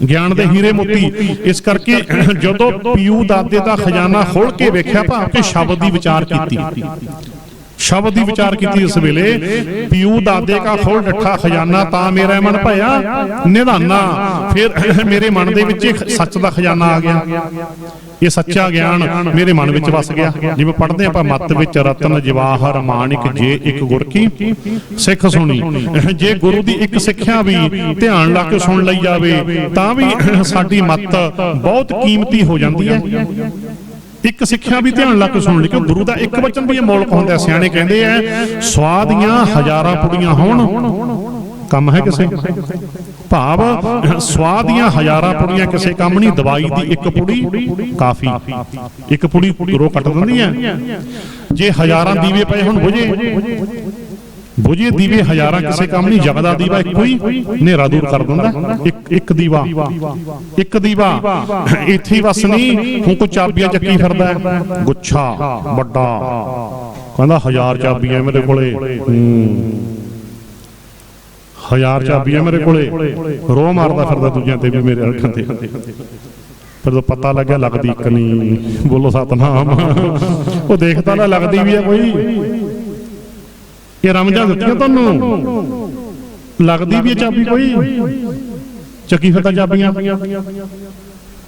ਗਿਆਨ ਦੇ ਹੀਰੇ ਮੋਤੀ ਇਸ ਕਰਕੇ ਜਦੋਂ ਪੀਊ ਦਾਦੇ ਦਾ ਖਜ਼ਾਨਾ ਖੋਲ ਕੇ ਵੇਖਿਆ ਭਾਵ ਕਿ ਸ਼ਬਦ ਦੀ ਵਿਚਾਰ ਕੀਤੀ ਸ਼ਬਦ ਦੀ ਵਿਚਾਰ ਕੀਤੀ ਇਸ ਵੇਲੇ ਪੀਊ ਦਾਦੇ ਕਾ ਖੋਲ ਡੱਠਾ ਖਜ਼ਾਨਾ ਤਾਂ ਮੇਰਾ ਮਨ ਭਇਆ ਨਿਧਾਨਾ। ਫਿਰ ਮੇਰੇ ਮਨ ਦੇ ਵਿੱਚ ਸੱਚ ਦਾ ਖਜ਼ਾਨਾ ਆ ਗਿਆ। ਇਹ ਸੱਚਾ ਗਿਆਨ ਮੇਰੇ ਮਨ ਵਿੱਚ ਵਸ ਗਿਆ। ਜਿਵੇਂ ਪੜ੍ਹਦੇ ਆਪਾਂ ਮੱਤ ਵਿੱਚ ਰਤਨ ਜਵਾਹਰ ਮਾਣਿਕ ਜੇ ਇੱਕ ਗੁਰ ਕੀ ਸਿੱਖ ਸੁਣੀ। ਜੇ ਗੁਰੂ ਦੀ ਇੱਕ ਸਿੱਖਿਆ ਵੀ ਧਿਆਨ ਲਾ ਕੇ ਸੁਣ ਲਈ ਜਾਵੇ ਤਾਂ ਵੀ ਸਾਡੀ ਮੱਤ ਬਹੁਤ ਕੀਮਤੀ ਹੋ। ਜਾਂਦੀ ਹੈ। ਇੱਕ ਸਿੱਖਿਆ ਵੀ ਧਿਆਨ ਲਾ ਕੇ ਸੁਣ ਲਈ ਗੁਰੂ ਦਾ ਇੱਕ ਵਚਨ ਵੀ ਅਮੋਲਕ ਹੁੰਦਾ ਸਿਆਣੇ ਕਹਿੰਦੇ ਐ ਸਵਾਦੀਆਂ ਹਜ਼ਾਰਾਂ ਪੁੜੀਆਂ ਹੋਣ। ਕੰਮ ਹੈ ਕਿਸੇ? ਭਾਵ ਸਵਾਦ ਦੀਆਂ ਹਜ਼ਾਰਾਂ ਪੁੜੀਆਂ ਕਿਸੇ ਕੰਮ ਨਹੀਂ, ਦਵਾਈ ਦੀ ਇੱਕ ਪੁੜੀ, ਕਾਫੀ। ਇੱਕ ਪੁੜੀ ਰੋ ਕੱਟ ਦਿੰਦੀ ਹੈ। ਜੇ ਹਜ਼ਾਰਾਂ ਦੀਵੇ ਪਏ ਹੁਣ ਬੁਝੇ ਬੁਝੇ ਦੀਵੇ ਹਜ਼ਾਰਾਂ ਕਿਸੇ ਕੰਮ ਨਹੀਂ ਜਗਦਾ ਦੀਵਾ ਇੱਕੋ ਹੀ ਹਨੇਰਾ ਦੂਰ ਕਰ ਦਿੰਦਾ। ਇੱਕ ਇੱਕ ਦੀਵਾ। ਇੱਕ ਦੀਵਾ। ਇੱਥੇ ਹੀ ਵਸ ਨਹੀਂ ਹੁਣ ਕੋ ਚਾਬੀਆਂ ਚੱਕੀ ਫਿਰਦਾ ਹੈ। ਗੁੱਛਾ ਵੱਡਾ। ਕਹਿੰਦਾ ਹਜ਼ਾਰ ਚਾਬੀਆਂ ਮੇਰੇ ਕੋਲੇ। ਹੂੰ। ਹਜ਼ਾਰ ਚਾਬੀਆਂ ਮੇਰੇ ਕੋਲੇ। ਰੋ ਮਾਰਦਾ ਫਿਰਦਾ ਦੂਜਿਆਂ ਤੇ ਵੀ ਮੇਰੇ ਅੱਖਾਂ ਤੇ। ਫਿਰ ਜਦੋਂ ਪਤਾ ਲੱਗਿਆ ਲੱਗਦੀ ਇੱਕ ਨਹੀਂ। ਬੋਲੋ ਸਤਨਾਮ। ਉਹ ਦੇਖਦਾ ਨਾ ਲੱਗਦੀ ਵੀ ਆ ਕੋਈ। ਇਹ ਰਮਜਾਂ ਦਿੱਤੀਆਂ ਤੁਹਾਨੂੰ ਲੱਗਦੀ ਵੀ ਚਾਬੀ ਕੋਈ? ਚੱਕੀ ਫਿਰਦਾ ਚਾਬੀਆਂ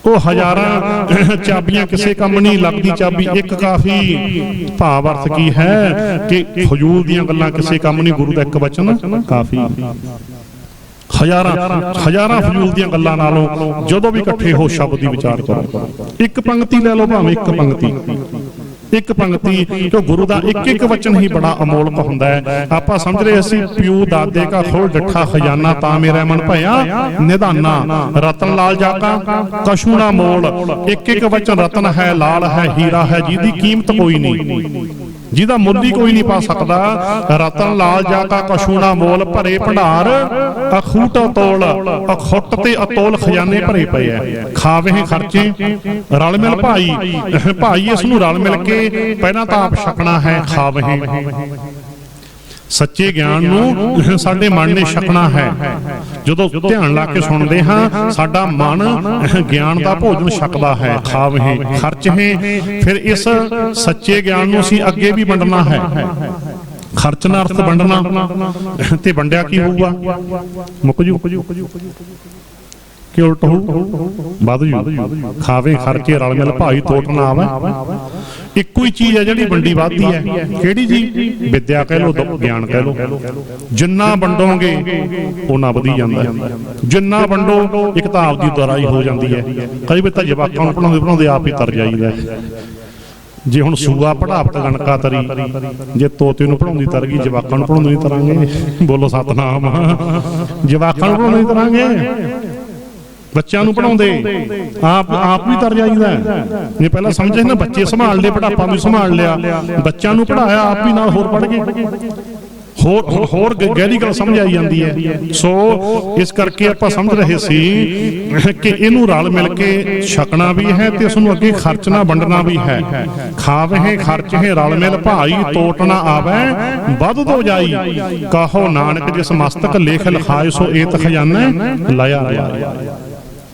ਉਹ ਹਜ਼ਾਰਾਂ ਚਾਬੀਆਂ ਕਿਸੇ ਕੰਮ ਨਹੀਂ ਲੱਗਦੀ ਚਾਬੀ ਇੱਕ ਕਾਫੀ ਭਾਵ ਅਰਥ ਕੀ ਹੈ ਕਿ ਫਜ਼ੂਲ ਦੀਆਂ ਗੱਲਾਂ ਕਿਸੇ ਕੰਮ ਨਹੀਂ ਗੁਰੂ ਦਾ ਇੱਕ ਵਚਨ ਕਾਫੀ। ਹਜ਼ਾਰਾਂ ਹਜ਼ਾਰਾਂ ਫਜ਼ੂਲ ਦੀਆਂ ਗੱਲਾਂ ਨਾਲੋਂ ਜਦੋਂ ਵੀ ਇਕੱਠੇ ਹੋ ਸ਼ਬਦ ਦੀ ਵਿਚਾਰ ਕਰੋ। ਇੱਕ ਪੰਕਤੀ ਲੈ ਲਓ ਭਾਵੇਂ ਇੱਕ ਪੰਕਤੀ। ਇੱਕ ਪੰਕਤੀ ਕਿ ਗੁਰੂ ਦਾ ਇੱਕ ਇੱਕ ਵਚਨ ਹੀ ਬੜਾ ਅਮੋਲਕ ਹੁੰਦਾ ਹੈ। ਆਪਾਂ ਸਮਝ ਰਹੇ ਅਸੀਂ ਪਿਉ ਦਾਦੇ ਕਾ ਖੋਲ ਡੱਠਾ ਖਜ਼ਾਨਾ ਤਾਂ ਮੇਰਾ ਮਨ ਭਇਆ। ਨਿਧਾਨਾ, ਰਤਨ ਲਾਲ ਜਾਕਾ ਕਸ਼ੂ ਨਾ ਮੋਲ। ਇੱਕ ਇੱਕ ਵਚਨ ਰਤਨ ਹੈ, ਲਾਲ ਹੈ, ਹੀਰਾ ਹੈ, ਜਿਹਦੀ ਕੀਮਤ ਕੋਈ ਨਹੀਂ। ਜਿਹਦਾ ਮੁੱਲ ਹੀ ਕੋਈ ਨਹੀਂ ਪਾ ਸਕਦਾ। ਰਤਨ ਲਾਲ ਜਾਕਾ ਕਸ਼ੂ ਨਾ ਮੋਲ ਭਰੇ ਭੰਡਾਰ। ਅਖੂਟ ਤੋਲ। ਅਖੁੱਟ ਤੇ ਅਤੋਲ ਖਜ਼ਾਨੇ ਭਰੇ ਪਏ ਐ। ਖਾਵੇ ਖਰਚੇ। ਰਲ ਮਿਲ ਭਾਈ। ਭਾਈ। ਇਸ ਨੂੰ ਰਲ ਮਿਲ ਕੇ ਪਹਿਲਾਂ ਤਾਂ ਆਪ ਛਕਣਾ ਹੈ ਖਾਵੇ ਸੱਚੇ ਗਿਆਨ ਨੂੰ ਸਾਡੇ ਮਨ ਨੇ ਛਕਣਾ ਹੈ। ਜਦੋਂ ਧਿਆਨ ਲਾ ਕੇ ਸੁਣਦੇ ਹਾਂ ਸਾਡਾ ਮਨ ਗਿਆਨ ਦਾ ਭੋਜਨ ਛਕਦਾ ਹੈ ਖਾਵਹੀਂ ਖਰਚਹੀਂ ਫਿਰ ਇਸ ਸੱਚੇ ਗਿਆਨ ਨੂੰ ਅਸੀਂ ਅੱਗੇ ਵੀ ਵੰਡਣਾ ਹੈ। ਖਰਚਣਾ ਅਰਥ ਵੰਡਣਾ। ਤੇ ਵੰਡਿਆ ਕੀ ਹੋਊਗਾ? ਮੁੱਕ ਜੂ। ਕਿ ਉਲਟ ਹੋਊ? ਵੱਧ ਜੂ। ਖਾਵੇ ਖਰਚੇ ਰਲ ਮਿਲ ਭਾਈ ਤੋਟ ਨਾ ਆਵੇ। ਇੱਕੋ ਹੀ ਚੀਜ਼ ਹੈ ਜਿਹੜੀ ਵੰਡੀ ਵੱਧਦੀ ਹੈ। ਕਿਹੜੀ ਜੀ? ਵਿਦਿਆ ਕਹਿ ਲੋ ਗਿਆਨ ਕਹਿ ਲੋ ਜਿੰਨਾ ਵੰਡੋਗੇ ਉਹਨਾਂ ਵਧੀ ਜਾਂਦਾ ਹੈ। ਜਿੰਨਾ ਵੰਡੋ ਇੱਕ ਤਾਂ ਆਪਦੀ ਦੁਆਰਾਈ ਹੋ ਜਾਂਦੀ ਹੈ। ਕਈ ਵਾਰ ਤਾਂ ਜਵਾਕਾਂ ਨੂੰ ਪੜਾਉਂਦੇ ਪੜਾਉਂਦੇ ਆਪ ਹੀ ਤਰ ਜਾਈਦਾ ਹੈ। ਜੇ ਹੁਣ ਸੂਆ ਪੜਾਵਤ ਗਣਕਾ ਤਰੀ ਜੇ ਤੋਤੇ ਨੂੰ ਪੜਾਉਂਦੀ ਤਰ ਗਈ ਜਵਾਕਾਂ ਨੂੰ ਪੜਾਉਂਦੀ ਨਹੀਂ ਤਰਾਂਗੇ। ਬੋਲੋ ਸਤਨਾਮ। ਜਵਾਕਾਂ ਨੂੰ ਪੜਾਉਂਦੀ ਤਰਾਂਗੇ। ਬੱਚਿਆਂ ਨੂੰ ਪੜਾਉਂਦੇ ਆਪ ਆਪ ਵੀ ਤਰ ਜਾਈਦਾ ਹੈ। ਪਹਿਲਾਂ ਸਮਝੇ ਨਾ, ਬੱਚੇ ਸੰਭਾਲ ਲਏ ਪੜਾਪਾ ਵੀ ਸੰਭਾਲ ਲਿਆ। ਬੱਚਿਆਂ ਨੂੰ ਪੜਾਇਆ ਆਪ ਵੀ ਨਾਲ ਹੋਰ ਪੜ ਗਏ। ਹੋਰ ਹੋਰ- ਗਹਿਰੀ ਗੱਲ ਸਮਝ ਆਈ ਜਾਂਦੀ ਹੈ। ਸੋ, ਇਸ ਕਰਕੇ ਆਪਾਂ ਸਮਝ ਰਹੇ ਸੀ ਕਿ ਇਹਨੂੰ ਰਲ ਮਿਲ ਕੇ ਛਕਣਾ ਵੀ ਹੈ ਤੇ ਇਸ ਨੂੰ ਅੱਗੇ ਖਰਚਣਾ, ਵੰਡਣਾ ਵੀ ਹੈ। ਖਾਵਹਿ ਖਰਚਹਿ ਰਲ ਮਿਲ ਭਾਈ, ਤੋਟ ਨਾ ਆਵੈ, ਵੱਧ ਤੋਂ ਜਾਈ। ਕਹੋ ਨਾਨਕ ਜਿਸ ਮਸਤਕ ਲੇਖ ਲਿਖਾਏ, ਸੋ ਏਤ ਖਜ਼ਾਨਾ ਲਾਇਆ। ਲਿਆ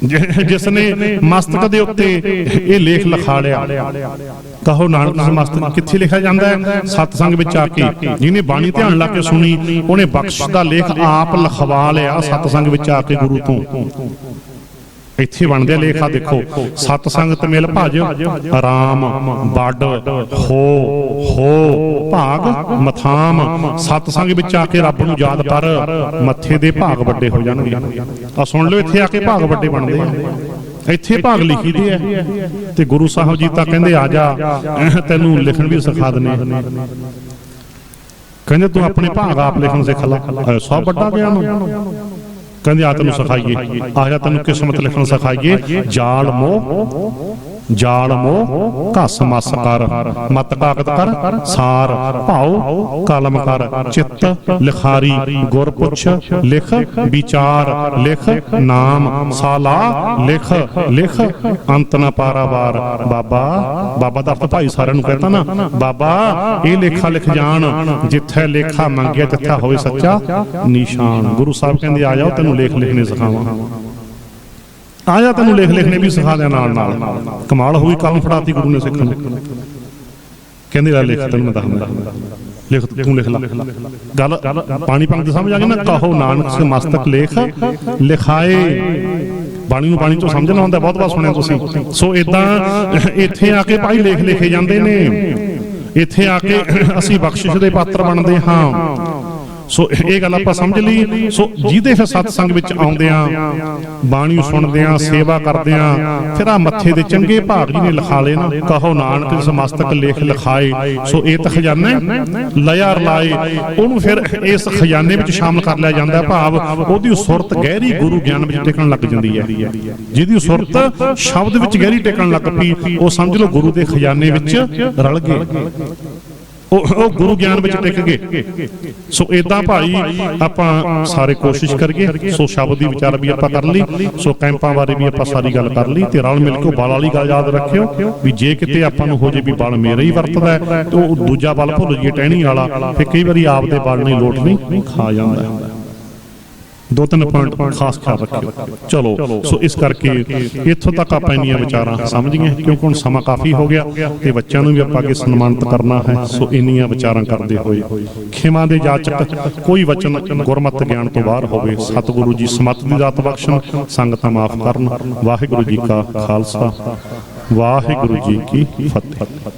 ਜਿਸ ਨੇ ਮਸਤਕ ਦੇ ਉੱਤੇ ਇਹ ਲੇਖ ਲਿਖਾ ਲਿਆ। ਕਹੋ ਨਾਨਕ ਜਿਸ ਮਸਤਕ ਕਿੱਥੇ ਲਿਖਿਆ ਜਾਂਦਾ ਹੈ? ਸਤਸੰਗ ਵਿੱਚ ਆ ਕੇ ਜਿਹਨੇ ਬਾਣੀ ਧਿਆਨ ਲਾ ਕੇ ਸੁਣੀ, ਉਹਨੇ ਬਖਸ਼ ਦਾ ਲੇਖ ਆਪ ਲਿਖਵਾ ਲਿਆ ਸਤਸੰਗ ਵਿੱਚ ਆ ਕੇ ਗੁਰੂ ਤੋਂ। ਇੱਥੇ ਬਣਦੇ ਲੇਖਾ ਦੇਖੋ। ਸਤ ਸੰਗਤ ਮਿਲ ਭਜ। ਆਰਾਮ ਵੱਡ, ਹੋ ਹੋ, ਭਾਗ, ਮਥਾਮ। ਸਤ ਸੰਗ ਵਿੱਚ ਆ ਕੇ ਰੱਬ ਨੂੰ ਯਾਦ ਕਰ। ਮੱਥੇ ਦੇ ਭਾਗ ਵੱਡੇ ਹੋ ਜਾਣਗੇ। ਆ ਸੁਣ ਲਓ, ਇੱਥੇ ਆ ਕੇ ਭਾਗ ਵੱਡੇ ਬਣਦੇ ਆ। ਇੱਥੇ ਭਾਗ ਲਿਖੀਦੇ ਆ ਤੇ ਗੁਰੂ ਸਾਹਿਬ ਜੀ ਤਾਂ ਕਹਿੰਦੇ, ਆ ਜਾ ਤੈਨੂੰ ਲਿਖਣ ਵੀ ਸਿਖਾ ਦਨੇ ਕਹਿੰਦੇ, ਤੂੰ ਆਪਣੇ ਭਾਗ ਆਪ ਲਿਖਣ ਸਿੱਖ ਲੈ। ਸਭ ਵੱਡਾ ਗਿਆਨ ਕਹਿੰਦੇ ਆ ਤੈਨੂੰ ਸਿਖਾਈਏ। ਆ ਤੈਨੂੰ ਕਿਸਮਤ ਲਿਖਣ ਸਿਖਾਈਏ। ਜਾਲ ਮੋਹ। ਜਾਲ ਮੋਹ, ਘਸ ਮਸ ਕਰ। ਮਤ ਕਾਗਤ ਕਰ, ਸਾਰ ਭਾਉ, ਕਲਮ ਕਰ। ਚਿੱਤ ਲਿਖਾਰੀ ਗੁਰ ਪੁੱਛ ਲਿਖ, ਵਿਚਾਰ ਲਿਖ, ਨਾਮ ਸਾਲਾ ਲਿਖ ਲਿਖ, ਅੰਤ ਨਾ ਪਾਰਾਵਾਰ ਬਾਬਾ ਬਾਬਾ ਦਾ ਅਰਥ ਭਾਈ ਸਾਰਿਆਂ ਨੂੰ ਕਹਿੰਦਾ ਨਾ, ਬਾਬਾ, ਇਹ ਲੇਖਾ ਲਿਖ ਜਾਣ, ਜਿੱਥੇ ਲੇਖਾ ਮੰਗਿਆ ਤਿੱਥੇ ਹੋਵੇ ਸੱਚਾ ਨਿਸ਼ਾਨ। ਗੁਰੂ ਸਾਹਿਬ ਕਹਿੰਦੇ, ਆ ਜਾਓ, ਤੈਨੂੰ ਲੇਖ ਲਿਖਣੇ ਸਿਖਾਵਾਂ। ਆ ਜਾ ਤੈਨੂੰ ਲੇਖ ਲਿਖਣੇ ਵੀ ਸਿਖਾ ਦਿਆਂ ਨਾਲ ਨਾਲ। ਕਮਾਲ ਹੋਈ ਕਲਮ ਫੜਾਤੀ ਗੁਰੂ ਨੇ ਸਿੱਖਣ ਕਹਿੰਦੇ ਲੈ ਲਿਖ ਤੈਨੂੰ ਮੈਂ ਦੱਸਦਾ ਲਿਖ ਤੂੰ ਲਿਖ ਲੈ। ਗੱਲ ਪਾਣੀ ਪੰਗਤ ਸਮਝ ਆ ਗਈ ਨਾ? ਕਹੋ ਨਾਨਕ ਸੇ ਮਸਤਕ ਲੇਖ ਲਿਖਾਏ। ਬਾਣੀ ਨੂੰ ਬਾਣੀ ਤੋਂ ਸਮਝਣਾ ਹੁੰਦਾ, ਬਹੁਤ ਵਾਰ ਸੁਣਿਆ ਤੁਸੀਂ। ਸੋ ਇਦਾਂ ਇੱਥੇ ਆ ਕੇ ਭਾਈ ਲੇਖ ਲਿਖੇ ਜਾਂਦੇ ਨੇ। ਇੱਥੇ ਆ ਕੇ ਅਸੀਂ ਬਖਸ਼ਿਸ਼ ਦੇ ਪਾਤਰ ਬਣਦੇ ਹਾਂ। ਸੋ ਇਹ ਗੱਲ ਆਪਾਂ ਸਮਝ ਲਈ। ਸੋ ਜਿਹਦੇ ਫਿਰ ਸਤਸੰਗ ਵਿੱਚ ਆਉਂਦੇ ਆ ਬਾਣੀ ਸੁਣਦੇ ਆ, ਸੇਵਾ ਕਰਦੇ ਆ, ਫਿਰ ਆ ਮੱਥੇ ਦੇ ਚੰਗੇ ਭਾਗ ਜੀ ਨੇ ਲਿਖਾ ਲਏ ਨਾ, ਕਹੋ ਨਾਨਕ ਜਿਸ ਲੇਖ ਲਿਖਾਏ, ਸੋ ਇਹ ਤਾਂ ਖਜ਼ਾਨਾ ਲਿਆ ਰਲਾਏ ਉਹਨੂੰ ਫਿਰ ਇਸ ਖਜ਼ਾਨੇ ਵਿੱਚ ਸ਼ਾਮਲ ਕਰ ਲਿਆ ਜਾਂਦਾ ਭਾਵ, ਉਹਦੀ ਸੁਰਤ ਗਹਿਰੀ ਗੁਰੂ ਗਿਆਨ ਵਿੱਚ ਟਿਕਣ ਲੱਗ ਜਾਂਦੀ ਹੈ। ਜਿਹਦੀ ਸੁਰਤ ਸ਼ਬਦ ਵਿੱਚ ਗਹਿਰੀ ਟਿਕਣ ਲੱਗ ਪਈ, ਉਹ ਸਮਝ ਲਓ ਗੁਰੂ ਦੇ ਖਜ਼ਾਨੇ ਵਿੱਚ ਰਲ ਗਏ। ਉਹ ਉਹ ਗੁਰੂ ਗਿਆਨ ਵਿੱਚ ਟਿਕ ਗਏ। ਸੋ ਇਦਾਂ ਭਾਈ, ਆਪਾਂ ਸਾਰੇ ਕੋਸ਼ਿਸ਼ ਕਰੀਏ। ਸੋ ਸ਼ਬਦ ਦੀ ਵਿਚਾਰ ਵੀ ਆਪਾਂ ਕਰ ਲਈ। ਸੋ ਕੈਂਪਾਂ ਬਾਰੇ ਵੀ ਆਪਾਂ ਸਾਰੀ ਗੱਲ ਕਰ ਲਈ ਤੇ ਰਲ ਮਿਲ ਕੇ ਉਹ ਬਲ ਵਾਲੀ ਗੱਲ ਯਾਦ ਰੱਖਿਓ ਵੀ ਜੇ ਕਿਤੇ ਆਪਾਂ ਨੂੰ ਹੋ ਜੇ ਵੀ ਬਲ ਮੇਰਾ ਹੀ ਵਰਤਦਾ ਤੇ ਉਹ ਦੂਜਾ ਬਲ ਭੁੱਲ ਜੀਏ ਟਹਿਣੀ ਵਾਲਾ, ਫਿਰ ਕਈ ਵਾਰੀ ਆਪ ਦੇ ਬਲ ਨਹੀਂ ਲੋਟ ਨਹੀਂ, ਖਾ ਜਾਂਦਾ ਦੋ ਤਿੰਨ ਪੁਆਇੰਟ ਖਾਸ ਖਿਆਲ ਰੱਖਿਓ। ਚਲੋ ਸੋ ਇਸ ਕਰਕੇ ਇੱਥੋਂ ਤੱਕ ਆਪਾਂ ਇੰਨੀਆਂ ਵਿਚਾਰਾਂ ਸਮਝ ਗਏ ਕਿਉਂਕਿ ਹੁਣ ਸਮਾਂ ਕਾਫੀ ਹੋ ਗਿਆ ਤੇ ਬੱਚਿਆਂ ਨੂੰ ਵੀ ਆਪਾਂ ਅੱਗੇ ਸਨਮਾਨਿਤ ਕਰਨਾ ਹੈ। ਸੋ ਇੰਨੀਆਂ ਵਿਚਾਰਾਂ ਕਰਦੇ ਹੋਏ ਖਿਮਾ ਦੇ ਜਾਚਕ ਕੋਈ ਵਚਨ ਗੁਰਮਤਿ ਗਿਆਨ ਤੋਂ ਬਾਹਰ ਹੋਵੇ ਸਤਿਗੁਰੂ ਜੀ ਸਮਤ ਦੀ ਦਾਤ ਬਖਸ਼ਣ ਸੰਗਤਾਂ ਮਾਫ ਕਰਨ। ਵਾਹਿਗੁਰੂ ਜੀ ਕਾ ਖਾਲਸਾ। ਵਾਹਿਗੁਰੂ ਜੀ ਕੀ ਫਤਿਹ।